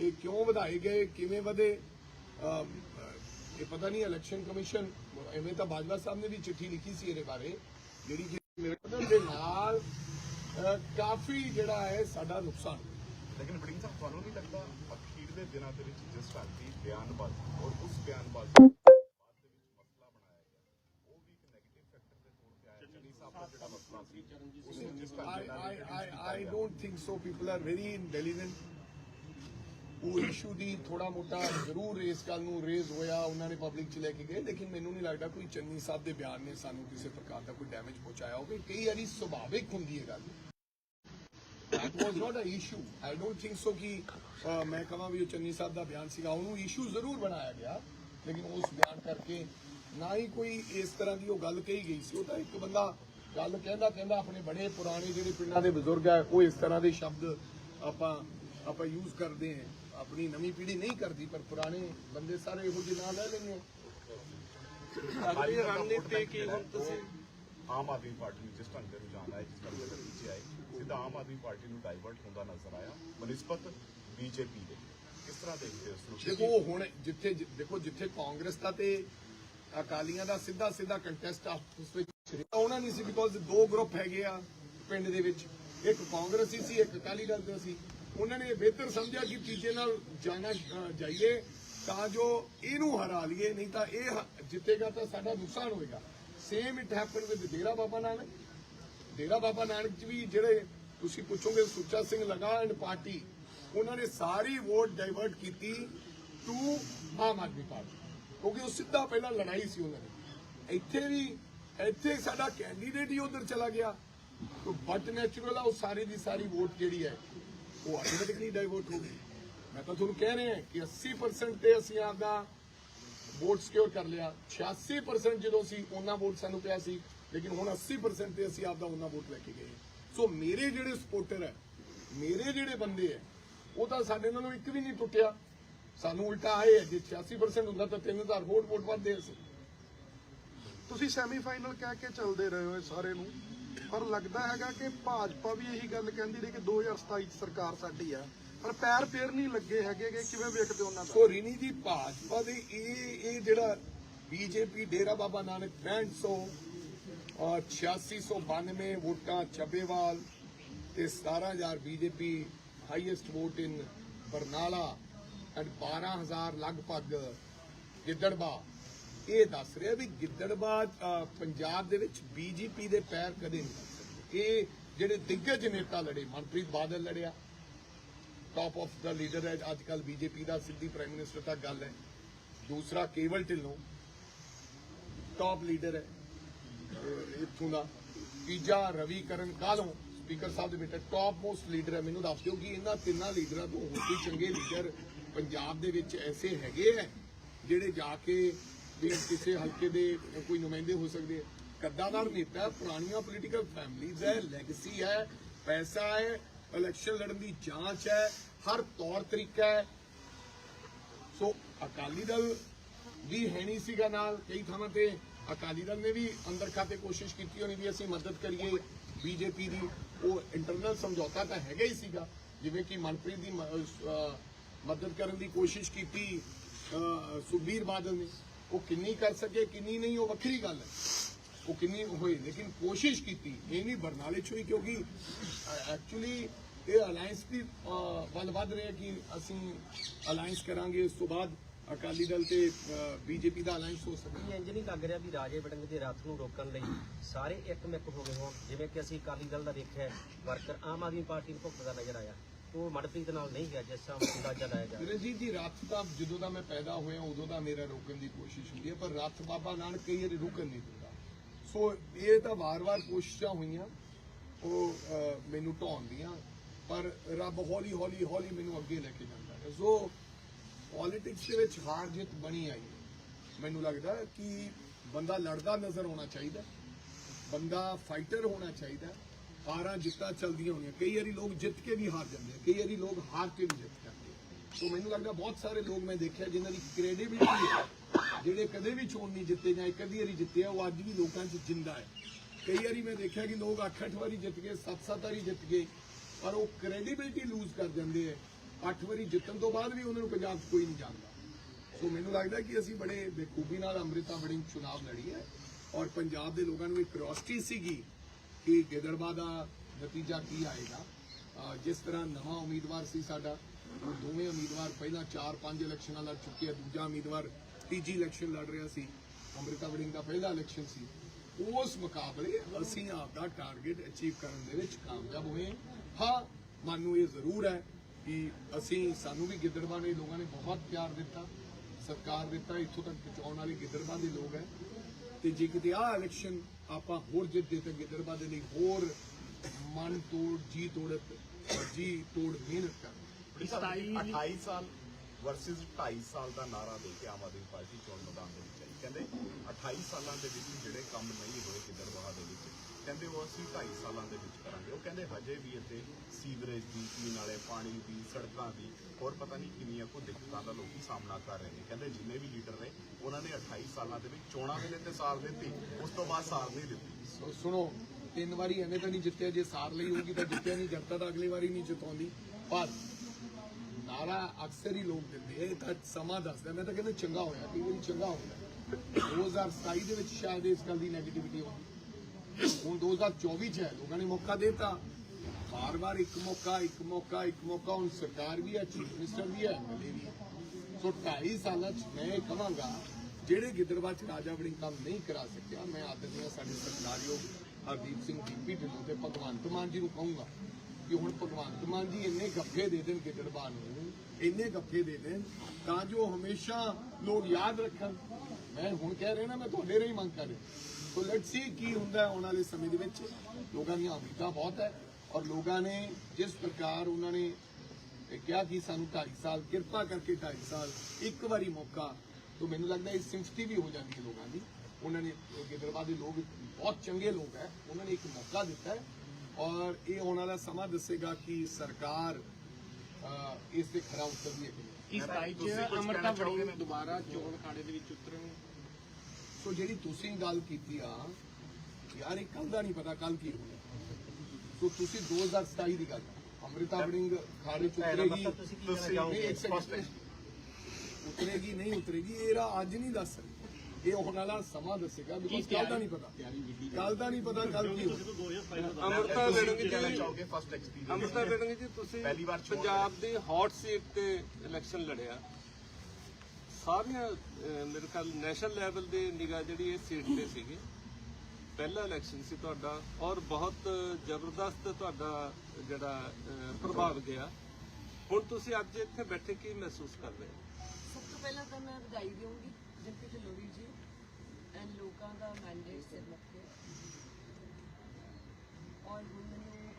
ਇਹ ਕਿਉਂ ਵਧਾਏ ਗਏ ਕਿਵੇਂ ਵਧੇ ਇਹ ਪਤਾ ਨਹੀਂ ਇਲੈਕਸ਼ਨ ਕਮਿਸ਼ਨ ਐਵੇਂ ਤਾਂ ਬਾਜਵਾ ਸਾਹਿਬ ਨੇ ਵੀ ਚਿੱਠੀ ਲਿਖੀ ਸੀ ਇਹਦੇ ਬਾਰੇ ਜਿਹੜੀ ਮੇਰੇ ਦੇ ਨਾਲ ਕਾਫੀ ਜਿਹੜਾ ਹੈ ਸਾਡਾ ਨੁਕਸਾਨ ਲੇਕਿਨ ਬੜਿੰਗ ਸਾਹਿਬ ਤੁਹਾਨੂੰ ਨਹੀਂ ਲੱਗਦਾ ਅਖੀਰ ਦੇ ਦਿਨਾਂ ਦੇ ਵਿੱਚ ਜਿਸ ਢੰਗ ਦੀ ਬਿਆਨਬਾਜ਼ੀ ਔਰ ਉਸ ਬਿਆਨਬਾਜ਼ੀ I, I, I, I don't think so. People are very intelligent. ਉਹ ਇਸ਼ੂ ਦੀ ਥੋੜਾ ਮੋਟਾ ਜ਼ਰੂਰ ਇਸ ਗੱਲ ਨੂੰ ਰੇਜ਼ ਹੋਇਆ ਉਹਨਾਂ ਨੇ ਪਬਲਿਕ ਚ ਲੈ ਕੇ ਗਏ ਲੇਕਿਨ ਮੈਨੂੰ ਨਹੀਂ ਲੱਗਦਾ ਕੋਈ ਚੰਨੀ ਸਾਹਿਬ ਦੇ ਬਿਆਨ ਨੇ ਸਾਨੂੰ ਕਿਸੇ ਪ੍ਰਕਾਰ ਦਾ ਕੋਈ ਡੈਮੇਜ ਪਹੁੰਚਾਇਆ ਹੋਵੇ। ਕਈ ਵਾਰੀ ਸੁਭਾਵਿਕ ਹੁੰਦੀ ਹੈ ਗੱਲ। That was not a issue. I don't think so ਕਿ ਅਹ, ਮੈਂ ਕਹਾਂ ਵੀ ਉਹ ਚੰਨੀ ਸਾਹਿਬ ਦਾ ਬਿਆਨ ਸੀਗਾ। ਉਹਨੂੰ ਇਸ਼ੂ ਜ਼ਰੂਰ ਬਣਾਇਆ ਗਿਆ ਲੇਕਿਨ ਉਸ ਬਿਆਨ ਕਰਕੇ ਨਾ ਹੀ ਕੋਈ ਇਸ ਤਰ੍ਹਾਂ ਦੀ ਉਹ ਗੱਲ ਕਹੀ ਗਈ ਸੀ। ਉਹ ਤਾਂ ਇੱਕ ਬੰਦਾ ਗੱਲ ਕਹਿੰਦਾ ਕਹਿੰਦਾ ਆਪਣੇ ਬੜੇ ਪੁਰਾਣੇ ਜਿਹੜੇ ਪਿੰਡਾਂ ਦੇ ਬਜ਼ੁਰਗ ਹੈ ਉਹ ਇਸ ਤਰ੍ਹਾਂ ਦੇ ਸ਼ਬਦ ਆਪਾਂ ਆਪਾਂ ਯੂਜ਼ ਕਰਦੇ ਹਾਂ। ਆਪਣੀ ਨਵੀਂ ਪੀੜ੍ਹੀ ਨਹੀਂ ਕਰਦੀ ਪਰ ਪੁਰਾਣੇ ਬੰਦੇ ਸਾਰੇ ਇਹੋ ਜਿਹੇ ਨਾਂ ਲੈ ਲੈਂਦੇ ਆ। ਅਗਲੀ ਰਣਨੀਤੀ ਕੀ ਹੁਣ ਤੁਸੀਂ? ਆਮ ਆਦਮੀ ਪਾਰਟੀ ਨੂੰ ਜਿਸ ਢੰਗ ਦੇ ਰੁਝਾਨ ਆਏ ਜਿਸ ਢੰਗ ਦੇ ਨਤੀਜੇ ਆਏ ਸਿੱਧਾ ਆਮ ਆਦਮੀ ਪਾਰਟੀ ਨੂੰ ਡਾਈਵਰਟ ਹੁੰਦਾ ਨਜ਼ਰ ਆਇਆ ਬਨਿਸਬਤ ਬੀਜੇਪੀ ਦੇ। ਕਿਸ ਤਰ੍ਹਾਂ ਦੇਖਦੇ ਹੋ ਇਸ ਨੂੰ? ਦੇਖੋ ਉਹ ਹੁਣ ਜਿੱਥੇ ਦੇਖੋ ਜਿੱਥੇ ਕਾਂਗਰਸ ਦਾ ਤੇ ਅਕਾਲੀਆਂ ਦਾ ਸਿੱਧਾ ਸਿੱਧਾ ਕੰਟੈਸਟ ਆਪਸ ਵਿੱਚ ਰਿਹਾ ਹੋਣਾ ਨਹੀਂ ਸੀ ਬਿਕੋਜ਼ ਦੋ ਗਰੁੱਪ ਹੈਗੇ ਆ ਪਿੰਡ ਦੇ ਵਿੱਚ। ਇੱਕ ਕਾਂਗਰਸੀ ਸੀ ਇੱਕ ਅਕਾਲੀ ਦਲ ਦਾ ਸੀ। ਉਹਨਾਂ ਨੇ ਬਿਹਤਰ ਸਮਝਿਆ ਕਿ ਤੀਜੇ ਨਾਲ ਜਾਣਾ ਜਾਈਏ ਤਾਂ ਜੋ ਇਹਨੂੰ ਹਰਾ ਲਈਏ, ਨਹੀਂ ਤਾਂ ਇਹ ਜਿੱਤੇਗਾ ਤਾਂ ਸਾਡਾ ਨੁਕਸਾਨ ਹੋਏਗਾ। Same it happen with Dera Baba Nanak. Dera Baba Nanak ਚ ਵੀ ਜਿਹੜੇ ਤੁਸੀਂ ਪੁੱਛੋਗੇ, ਸੁੱਚਾ ਸਿੰਘ ਲਗਾ ਐਂਡ ਪਾਰਟੀ, ਉਹਨਾਂ ਨੇ ਸਾਰੀ ਵੋਟ ਡਾਈਵਰਟ ਕੀਤੀ ਟੂ ਆਮ ਆਦਮੀ ਪਾਰਟੀ। ਕਿਉਂਕਿ ਉਹ ਸਿੱਧਾ ਪਹਿਲਾਂ ਲੜਾਈ ਸੀ ਉਹਨਾਂ ਨੇ ਇੱਥੇ ਵੀ, ਇੱਥੇ ਸਾਡਾ ਕੈਂਡੀਡੇਟ ਹੀ ਉਧਰ ਚਲਾ ਗਿਆ। ਬਟ ਨੈਚੁਰਲ ਆ, ਉਹ ਸਾਰੀ ਦੀ ਸਾਰੀ ਵੋਟ ਜਿਹੜੀ ਹੈ ਉਹ ਆਟੋਮੈਟਿਕਲੀ ਡਾਈਵਰਟ ਹੋ ਗਈ ਮੈਂ ਤਾਂ ਤੁਹਾਨੂੰ ਕਹਿ ਰਿਹਾ ਕਿ 80% ਤੇ ਅਸੀਂ ਆਪਦਾ ਵੋਟ ਸਿਕਿਉਰ ਕਰ ਲਿਆ। 86% ਜਦੋਂ ਸੀ ਉਹਨਾਂ ਵੋਟ ਸਾਨੂੰ ਪਿਆ ਸੀ ਲੇਕਿਨ ਹੁਣ 80% ਤੇ ਅਸੀਂ ਆਪਦਾ ਉਹਨਾਂ ਵੋਟ ਲੈ ਕੇ ਗਏ। ਸੋ ਮੇਰੇ ਜਿਹੜੇ ਸਪੋਰਟਰ ਹੈ ਮੇਰੇ ਜਿਹੜੇ ਬੰਦੇ ਹੈ ਉਹ ਤਾਂ ਸਾਡੇ ਨਾਲੋਂ ਇੱਕ ਵੀ ਨਹੀਂ ਟੁੱਟਿਆ। ਸਾਨੂੰ ਉਲਟਾ ਆਏ ਹੈ, ਜੇ 86% ਹੁੰਦਾ ਤਾਂ 3000 ਵੋਟ ਵੋਟ ਵੱਧਦੇ ਅਸੀਂ। ਤੁਸੀਂ ਸੈਮੀਫਾਈਨਲ ਕਹਿ ਕੇ ਚੱਲਦੇ ਰਹੇ ਹੋ ਸਾਰੇ ਨੂੰ। ਪਰ ਲੱਗਦਾ ਹੈਗਾ ਕਿ ਭਾਜਪਾ ਵੀ ਇਹੀ ਗੱਲ ਕਹਿੰਦੀ ਰਹੀ ਕਿ 2027 ਚ ਸਰਕਾਰ ਸਾਡੀ ਆ। ਪਰ ਪੈਰ ਫੇਰ ਨਹੀਂ ਲੱਗੇ ਹੈਗੇ ਕਿ ਕਿਵੇਂ ਵੇਖਦੇ ਉਹਨਾਂ ਦਾ। ਸੋ ਰਿਨੀ ਦੀ ਭਾਜਪਾ ਦੇ ਇਹ ਇਹ ਜਿਹੜਾ ਬੀਜੇਪੀ, ਡੇਰਾ ਬਾਬਾ ਨਾਨਕ 6500 ਔਰ 8692 ਵੋਟਾਂ ਚੱਬੇਵਾਲ ਤੇ 17000 BJP highest vote in Barnala and 12000 ਲਗਭਗ ਗਿੱਦੜਬਾ। ਇਹ ਦੱਸ ਰਿਹਾ ਵੀ ਗਿੱਦੜਬਾਦ ਪੰਜਾਬ ਦੇ ਵਿੱਚ ਬੀਜੇਪੀ ਦੇ ਪੈਰ ਕਦੇ ਨਹੀਂ ਸਕਦੇ। ਇਹ ਜਿਹੜੇ ਦਿੱਗਜ ਨੇਤਾ ਲੜੇ, ਮਨਪ੍ਰੀਤ ਬਾਦਲ ਲੜਿਆ। ਟਾਪ ਆਫ ਦਾ ਲੀਡਰ ਹੈ ਅੱਜ ਕੱਲ ਬੀਜੇਪੀ ਦਾ ਸਿੱਧੀ ਪ੍ਰਾਈਮ ਮਿਨਿਸਟਰ ਤੱਕ ਗੱਲ ਹੈ। ਦੂਸਰਾ ਕੇਵਲ ਢਿੱਲੋਂ ਟਾਪ ਲੀਡਰ ਹੈ। ਇੱਥੋਂ ਦਾ। ਤੀਜਾ ਰਵੀ ਕਰਨ ਕਾਲੋਂ ਸਪੀਕਰ ਸਾਹਿਬ ਦੇ ਬੇਟਾ ਟਾਪ ਮੋਸਟ ਲੀਡਰ ਹੈ। ਮੈਨੂੰ ਦੱਸ ਦਿਓ ਕਿ ਇਹਨਾਂ ਤਿੰਨਾਂ ਲੀਡਰਾਂ ਤੋਂ ਹੋਰ ਕੋਈ ਚੰਗੇ ਲੀਡਰ ਪੰਜਾਬ ਦੇ ਵਿੱਚ ਐਸੇ ਹੈਗੇ ਹੈ, ਜਿਹੜੇ ਜਾ ਕੇ ਵੀ ਕਿਸੇ ਹਲਕੇ ਦੇ ਕੋਈ ਨੁਮਾਇੰਦੇ ਹੋ ਸਕਦੇ ਹੈ ਕੱਦਾਦਾਰ ਨੇਤਾ, ਪੁਰਾਣੀਆਂ ਪੋਲੀਟੀਕਲ ਫੈਮਲੀਜ਼ ਹੈ ਲੈਗੇਸੀ ਹੈ, ਪੈਸਾ ਹੈ ਇਲੈਕਸ਼ਨ ਲੜਨ ਦੀ ਜਾਂਚ ਹੈ, ਹਰ ਤੌਰ ਤਰੀਕਾ ਹੈ। ਸੋ ਅਕਾਲੀ ਦਲ ਵੀ ਹੈ ਨਹੀਂ ਸੀਗਾ ਨਾਲ। ਕਈ ਥਾਵਾਂ ਤੇ ਅਕਾਲੀ ਦਲ ਨੇ ਵੀ ਅੰਦਰ ਖਾਤੇ ਕੋਸ਼ਿਸ਼ ਕੀਤੀ ਹੋਣੀ ਵੀ ਅਸੀਂ ਮਦਦ ਕਰੀਏ ਬੀਜੇਪੀ ਦੀ। ਉਹ ਇੰਟਰਨਲ ਸਮਝੌਤਾ ਤਾਂ ਹੈਗਾ ਹੀ ਸੀਗਾ, ਜਿਵੇਂ ਕਿ ਮਨਪ੍ਰੀਤ ਦੀ ਮਦਦ ਕਰਨ ਦੀ ਕੋਸ਼ਿਸ਼ ਕੀਤੀ, ਅਹ, ਸੁਖਬੀਰ ਬਾਦਲ ਨੇ। ਉਹ ਕਿੰਨੀ ਕਰ ਸਕੇ, ਕਿੰਨੀ ਨਹੀਂ, ਉਹ ਵੱਖਰੀ ਗੱਲ ਹੈ। ਉਹ ਕਿੰਨੀ ਹੋਈ ਲੇਕਿਨ ਕੋਸ਼ਿਸ਼ ਕੀਤੀ, ਇਹ ਨਹੀਂ ਬਰਨਾਲੇ ਚ ਹੋਈ ਕਿਉਂਕਿ ਐਕਚੁਅਲੀ ਇਹ ਅਲਾਈਅੰਸ ਵੀ ਵੱਲ ਵੱਧ ਰਿਹਾ ਕਿ ਅਸੀਂ ਅਲਾਈਅੰਸ ਕਰਾਂਗੇ। ਉਸ ਤੋਂ ਬਾਅਦ ਅਕਾਲੀ ਦਲ ਤੇ ਬੀਜੇਪੀ ਦਾ ਅਲਾਈਅੰਸ ਹੋ ਸਕਦਾ। ਇੰਜ ਨਹੀਂ ਲੱਗ ਰਿਹਾ ਵੀ ਰਾਜੇ ਵੜਿੰਗ ਦੇ ਰੱਥ ਨੂੰ ਰੋਕਣ ਲਈ ਸਾਰੇ ਇੱਕਮਿਕ ਹੋ ਗਏ ਹੋਣ। ਜਿਵੇਂ ਕਿ ਅਸੀਂ ਅਕਾਲੀ ਦਲ ਦਾ ਦੇਖਿਆ ਵਰਕਰ ਆਮ ਆਦਮੀ ਪਾਰਟੀ ਨੂੰ ਭੁਗਤਦਾ ਨਜ਼ਰ ਆਇਆ। ਉਹ ਮਨਪ੍ਰੀਤ ਨਾਲ ਨਹੀਂ ਗਿਆ ਜਿਸ ਤਰ੍ਹਾਂ ਅੰਦਾਜ਼ਾ ਲਾਇਆ ਜਾ ਰਿਹਾ। ਰਣਜੀਤ ਜੀ ਰੱਥ ਤਾਂ ਜਦੋਂ ਦਾ ਮੈਂ ਪੈਦਾ ਹੋਇਆ ਉਦੋਂ ਦਾ ਮੇਰਾ ਰੋਕਣ ਦੀ ਕੋਸ਼ਿਸ਼ ਹੁੰਦੀ ਹੈ ਪਰ ਰੱਥ ਬਾਬਾ ਨਾਨਕ ਕਈ ਵਾਰੀ ਰੁਕਣ ਨਹੀਂ ਦਿੰਦਾ। ਸੋ ਇਹ ਤਾਂ ਵਾਰ-ਵਾਰ ਕੋਸ਼ਿਸ਼ਾਂ ਹੋਈਆਂ ਉਹ ਅਹ, ਮੈਨੂੰ ਢਾਉਣ ਦੀਆਂ ਪਰ ਰੱਬ ਹੌਲੀ ਹੌਲੀ ਹੌਲੀ ਮੈਨੂੰ ਅੱਗੇ ਲੈ ਕੇ ਜਾਂਦਾ ਹੈ। ਸੋ ਪੋਲਿਟਿਕਸ ਦੇ ਵਿੱਚ ਹਾਰ ਜਿੱਤ ਬਣੀ ਆਈ ਹੈ। ਮੈਨੂੰ ਲੱਗਦਾ ਕਿ ਬੰਦਾ ਲੜਦਾ ਨਜ਼ਰ ਆਉਣਾ ਚਾਹੀਦਾ ਬੰਦਾ ਫਾਈਟਰ ਹੋਣਾ ਚਾਹੀਦਾ ਹਾਰਾਂ ਜਿੱਤਾਂ ਚੱਲਦੀਆਂ ਹੋਣੀਆਂ। ਕਈ ਵਾਰੀ ਲੋਕ ਜਿੱਤ ਕੇ ਵੀ ਹਾਰ ਜਾਂਦੇ ਆ। ਕਈ ਵਾਰੀ ਲੋਕ ਹਾਰ ਕੇ ਵੀ ਜਿੱਤ ਜਾਂਦੇ ਆ। ਸੋ ਮੈਨੂੰ ਲੱਗਦਾ ਬਹੁਤ ਸਾਰੇ ਲੋਕ ਮੈਂ ਦੇਖਿਆ ਜਿਨ੍ਹਾਂ ਦੀ ਕ੍ਰੈਡੀਬਿਲਿਟੀ ਹੈ, ਜਿਹੜੇ ਕਦੇ ਵੀ ਚੋਣ ਨਹੀਂ ਜਿੱਤੇ ਜਾਂ ਕਦੀ ਵਾਰੀ ਜਿੱਤੇ ਆ, ਉਹ ਅੱਜ ਵੀ ਲੋਕਾਂ 'ਚ ਜਿੰਦਾ ਹੈ। ਕਈ ਵਾਰੀ ਮੈਂ ਦੇਖਿਆ ਕਿ ਲੋਕ 8-8 ਵਾਰੀ ਜਿੱਤ ਗਏ 7-7 ਵਾਰੀ ਜਿੱਤ ਗਏ, ਪਰ ਉਹ ਕ੍ਰੈਡੀਬਿਲਿਟੀ ਲੂਜ਼ ਕਰ ਜਾਂਦੇ ਆ। 8 ਵਾਰੀ ਜਿੱਤਣ ਤੋਂ ਬਾਅਦ ਵੀ ਉਹਨਾਂ ਨੂੰ ਪੰਜਾਬ 'ਚ ਕੋਈ ਨਹੀਂ ਜਾਣਦਾ। ਸੋ ਮੈਨੂੰ ਲੱਗਦਾ ਕਿ ਅਸੀਂ ਬੜੇ ਬੇਖੂਬੀ ਨਾਲ ਅੰਮ੍ਰਿਤਾ ਵੜਿੰਗ ਚੁਣਾਵ ਲੜੀ ਹੈ ਔਰ ਪੰਜਾਬ ਦੇ ਲੋਕਾਂ ਨੂੰ ਇੱਕ ਕਿਉਰਿਓਸਿਟੀ ਸੀਗੀ ਕਿ ਗਿੱਦੜਬਾਹ ਦਾ ਨਤੀਜਾ ਕੀ ਆਏਗਾ? ਜਿਸ ਤਰ੍ਹਾਂ ਨਵਾਂ ਉਮੀਦਵਾਰ ਸੀ ਸਾਡਾ ਉਹ ਦੋਵੇਂ ਉਮੀਦਵਾਰ ਪਹਿਲਾਂ 4-5 ਇਲੈਕਸ਼ਨਾਂ ਲੜ ਚੁੱਕੇ ਆ, ਦੂਜਾ ਉਮੀਦਵਾਰ ਤੀਜੀ ਇਲੈਕਸ਼ਨ ਲੜ ਰਿਹਾ ਸੀ, ਅੰਮ੍ਰਿਤਾ ਵੜਿੰਗ ਦਾ ਪਹਿਲਾ ਇਲੈਕਸ਼ਨ ਸੀ। ਉਸ ਮੁਕਾਬਲੇ ਅਸੀਂ ਆਪਦਾ ਟਾਰਗੇਟ ਅਚੀਵ ਕਰਨ ਦੇ ਵਿੱਚ ਕਾਮਯਾਬ ਹੋਏ ਹਾਂ। ਮੈਨੂੰ ਇਹ ਜ਼ਰੂਰ ਹੈ ਕਿ ਅਸੀਂ, ਸਾਨੂੰ ਵੀ ਗਿੱਦੜਬਾਹ ਦੇ ਲੋਕਾਂ ਨੇ ਬਹੁਤ ਪਿਆਰ ਦਿੱਤਾ, ਸਰਕਾਰ ਦਿੱਤਾ, ਇੱਥੋਂ ਤੱਕ ਪਹੁੰਚਾਉਣ ਵਾਲੇ ਗਿੱਦੜਬਾਹ ਦੇ ਲੋਕ ਹੈ। ਤੇ ਜੇ ਕਿਤੇ ਆਹ ਇਲੈਕਸ਼ਨ ਆਪਾਂ ਹੋਰ ਜਿੱਤੇ ਤਾਂ ਗਿੱਦੜਬਾਹ ਦੇ ਲਈ ਹੋਰ ਮਨ ਤੋੜ ਜੀ ਤੋੜਤ ਜੀ ਤੋੜ ਮਿਹਨਤ ਕਰਨੀ। 28 ਸਾਲ ਵਰਸਸ 2.5 ਸਾਲ ਦਾ ਨਾਰਾ ਦੇ ਕੇ ਆਮ ਆਦਮੀ ਪਾਰਟੀ ਚੋਣ ਮੈਦਾਨ ਦੇ ਵਿੱਚ ਆਈ। ਕਹਿੰਦੇ 28 ਸਾਲਾਂ ਦੇ ਵਿੱਚ ਜਿਹੜੇ ਕੰਮ ਨਹੀਂ ਹੋਏ ਕਿਦਰਵਾਹ ਦੇ ਵਿੱਚ ਕਹਿੰਦੇ ਉਹ ਅਸੀਂ 2.5 ਸਾਲਾਂ ਦੇ ਵਿੱਚ ਕਰਾਂਗੇ। ਉਹ ਕਹਿੰਦੇ ਹਜੇ ਵੀ ਇੱਥੇ ਸੀਵਰੇਜ ਦੀ, ਪੀਣ ਵਾਲੇ ਪਾਣੀ ਦੀ, ਸੜਕਾਂ ਦੀ ਹੋਰ ਪਤਾ ਨਹੀਂ ਕਿੰਨੀਆਂ ਕੋ ਦਿੱਕਤਾਂ ਦਾ ਲੋਕੀ ਸਾਹਮਣਾ ਕਰ ਰਹੇ ਨੇ। ਕਹਿੰਦੇ ਜਿੰਨੇ ਵੀ ਲੀਡਰ ਨੇ, ਉਹਨਾਂ ਨੇ 28 ਸਾਲਾਂ ਦੇ ਵਿੱਚ ਚੋਣਾਂ ਵੇਲੇ ਤੇ ਸਾਰ ਦਿੱਤੀ, ਉਸ ਤੋਂ ਬਾਅਦ ਸਾਰ ਨਹੀਂ ਦਿੱਤੀ। ਸੋ ਸੁਣੋ, ਤਿੰਨ ਵਾਰੀ ਐਵੇਂ ਤਾਂ ਨਹੀਂ ਜਿੱਤਿਆ, ਜੇ ਸਾਰ ਲਈ ਹੋਊਗੀ ਤਾਂ ਜਿੱਤਿਆ ਨਹੀਂ ਜਨਤਾ ਤਾਂ ਅਗਲੀ ਵਾਰੀ ਨਹੀਂ ਜਿਤਾਉਂਦੀ। ਪਰ ਨਾਰਾ ਅਕਸਰ ਹੀ ਲੋਕ ਦਿੰਦੇ ਇਹ ਤਾਂ ਸਮਾਂ ਦੱਸਦਾ। ਮੈਂ ਤਾਂ ਕਹਿੰਦਾ ਚੰਗਾ ਹੋਇਆ, ਕਈ ਵਾਰੀ ਚੰਗਾ ਹੋਇਆ। 2027 ਦੇ ਵਿੱਚ ਸ਼ਾਇਦ ਇਸ ਗੱਲ ਦੀ ਨੈਗੇਟਿਵਿਟੀ ਆਉਂਦੀ। ਹੁਣ 2024 ਚ ਹੈ, ਲੋਕਾਂ ਨੇ ਮੌਕਾ ਦਿੱਤਾ। ਬਾਰ-ਬਾਰ ਇੱਕ ਮੌਕਾ ਇੱਕ ਮੌਕਾ ਇੱਕ ਮੌਕਾ। ਹੁਣ ਸਰਕਾਰ ਵੀ ਹੈ ਚੀਫ ਮਿਨਿਸਟਰ ਵੀ ਹੈ ਐਮਐਲਏ ਵੀ। ਸੋ 2.5 ਸਾਲਾਂ ਚ ਮੈਂ ਕਹਾਂਗਾ, ਜਿਹੜੇ ਗਿੱਦੜਬਾਹ ਚ ਰਾਜਾ ਵੜਿੰਗ ਕੰਮ ਨਹੀਂ ਕਰਾ ਸਕਿਆ, ਮੈਂ ਆਦਰਨੀय ਸਾਡੇ ਸਰਕਾਰਯੋਗ ਹਰਦੀਪ ਸਿੰਘ ਦੀਪੀ ਢਿੱਲੋਂ ਤੇ ਭਗਵੰਤ ਮਾਨ ਜੀ ਨੂੰ ਕਹੂੰਗਾ ਕਿ ਹੁਣ ਭਗਵੰਤ ਮਾਨ ਜੀ ਇੰਨੇ ਗੱਫੇ ਦੇ ਦੇਣ ਗਿੱਦੜਵਾ ਨੂੰ, ਇੰਨੇ ਗੱਫੇ ਦੇ ਦੇਣ, ਤਾਂ ਜੋ ਹਮੇਸ਼ਾ ਲੋਕ ਯਾਦ ਰੱਖਣ। ਮੈਂ ਹੁਣ ਕਹਿ ਰਿਹਾ ਨਾ, ਮੈਂ ਤੁਹਾਡੇ ਰਹੀ ਮੰਗ ਕਰ ਰਿਹਾ। ਸੋ ਲੈਟਸ ਸੀ ਕੀ ਹੁੰਦਾ ਹੈ ਆਉਣ ਵਾਲੇ ਸਮੇਂ ਦੇ ਵਿੱਚ? ਲੋਕਾਂ ਦੀਆਂ ਉਮੀਦਾਂ ਬਹੁਤ ਹੈ ਔਰ ਲੋਕਾਂ ਨੇ ਜਿਸ ਪ੍ਰਕਾਰ ਉਹਨਾਂ ਨੇ ਇਹ ਕਿਹਾ ਕਿ ਸਾਨੂੰ 2.5 ਸਾਲ ਕਿਰਪਾ ਕਰਕੇ 2.5 ਸਾਲ ਇੱਕ ਵਾਰੀ ਮੌਕਾ ਤੋਂ ਮੈਨੂੰ ਲੱਗਦਾ ਇਹ ਸਿੰਪਥੀ ਵੀ ਹੋ ਜਾਂਦੀ ਹੈ ਲੋਕਾਂ ਦੀ। ਉਹਨਾਂ ਨੇ ਗਿੱਦੜਬਾਹ ਦੇ ਲੋਕ ਬਹੁਤ ਚੰਗੇ ਲੋਕ ਹੈ ਉਹਨਾਂ ਨੇ ਇੱਕ ਮੌਕਾ ਦਿੱਤਾ ਹੈ ਔਰ ਇਹ ਆਉਣ ਵਾਲਾ ਸਮਾਂ ਦੱਸੇਗਾ ਕਿ ਸਰਕਾਰ ਇਸ ਤੇ ਖਰਾ ਉਤਰਦੀ ਹੈ ਕਿ ਨਹੀਂ। ਇਸ ਚ ਅਮਰਤਾ ਵੜਿੰਗ ਦੁਬਾਰਾ ਚੋਣ ਖਾੜੇ ਦੇ ਵਿੱਚ ਉਤਰਨ ਸੋ ਜਿਹੜੀ ਤੁਸੀਂ ਗੱਲ ਕੀਤੀ ਆ ਯਾਰ ਇਹ ਕੱਲ ਦਾ ਨਹੀਂ ਪਤਾ ਕੱਲ ਕੀ ਹੋਣਾ ਸੋ ਤੁਸੀਂ 2027 ਦੀ ਗੱਲ ਅੰਮ੍ਰਿਤਾ ਵੜਿੰਗ ਖਾੜੇ ਚ ਉਤਰੇਗੀ। ਤੁਸੀਂ ਉਤਰੇਗੀ ਨਹੀਂ ਉਤਰੇਗੀ ਇਹ ਰਾ ਅੱਜ ਨਹੀਂ ਦੱਸ ਸਕਦੀ। ਇਹ ਆਉਣ ਵਾਲਾ ਸਮਾਂ ਦੱਸੇਗਾ ਬਿਕੋਜ਼ ਕੱਲ ਦਾ ਨਹੀਂ ਪਤਾ। ਕੱਲ ਦਾ ਨਹੀਂ ਪਤਾ ਕੱਲ ਕੀ ਹੋਣਾ ਅਮਰਤਾ ਕਹਿਣਾ ਜੀ ਚਾਹੋਗੇ ਫਸਟ ਐਕਸਪੀਰੀਅੰਸ ਅਮਰਤਾ ਵੜਿੰਗ ਜੀ ਤੁਸੀਂ ਪਹਿਲੀ ਵਾਰ ਚੋਣ ਪੰਜਾਬ ਦੇ ਹੌਟ ਸੀਟ ਤੇ ਇਲੈਕਸ਼ਨ ਲੜਿਆ। ਸਾਰੀਆਂ ਮੇਰੇ ਖਿਆਲ ਨੈਸ਼ਨਲ ਲੈਵਲ ਦੇ ਨਿਗਾਹ ਜਿਹੜੀ ਇਹ ਸੀਟ ਤੇ ਸੀਗੀ। ਪਹਿਲਾ ਇਲੈਕਸ਼ਨ ਸੀ ਤੁਹਾਡਾ ਔਰ ਬਹੁਤ ਜ਼ਬਰਦਸਤ ਤੁਹਾਡਾ ਜਿਹੜਾ ਪ੍ਰਭਾਵ ਗਿਆ। ਹੁਣ ਤੁਸੀਂ ਅੱਜ ਇੱਥੇ ਬੈਠੇ ਕੀ ਮਹਿਸੂਸ ਕਰ ਰਹੇ ਹੋ? ਸਭ ਤੋਂ ਪਹਿਲਾਂ ਤਾਂ ਮੈਂ ਵਧਾਈ ਦੇਵਾਂਗੀ ਜਿੰਪੀ ਢਿੱਲੋਂ ਜੀ ਐਂਡ ਲੋਕਾਂ ਦਾ ਮੈਂਡੇਟ ਸਿਰ ਰੱਖਿਆ ਔਰ ਹੁਣ ਮੈਨੂੰ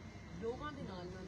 ਲੋਕਾਂ ਦੇ ਨਾਲ ਨਾਲ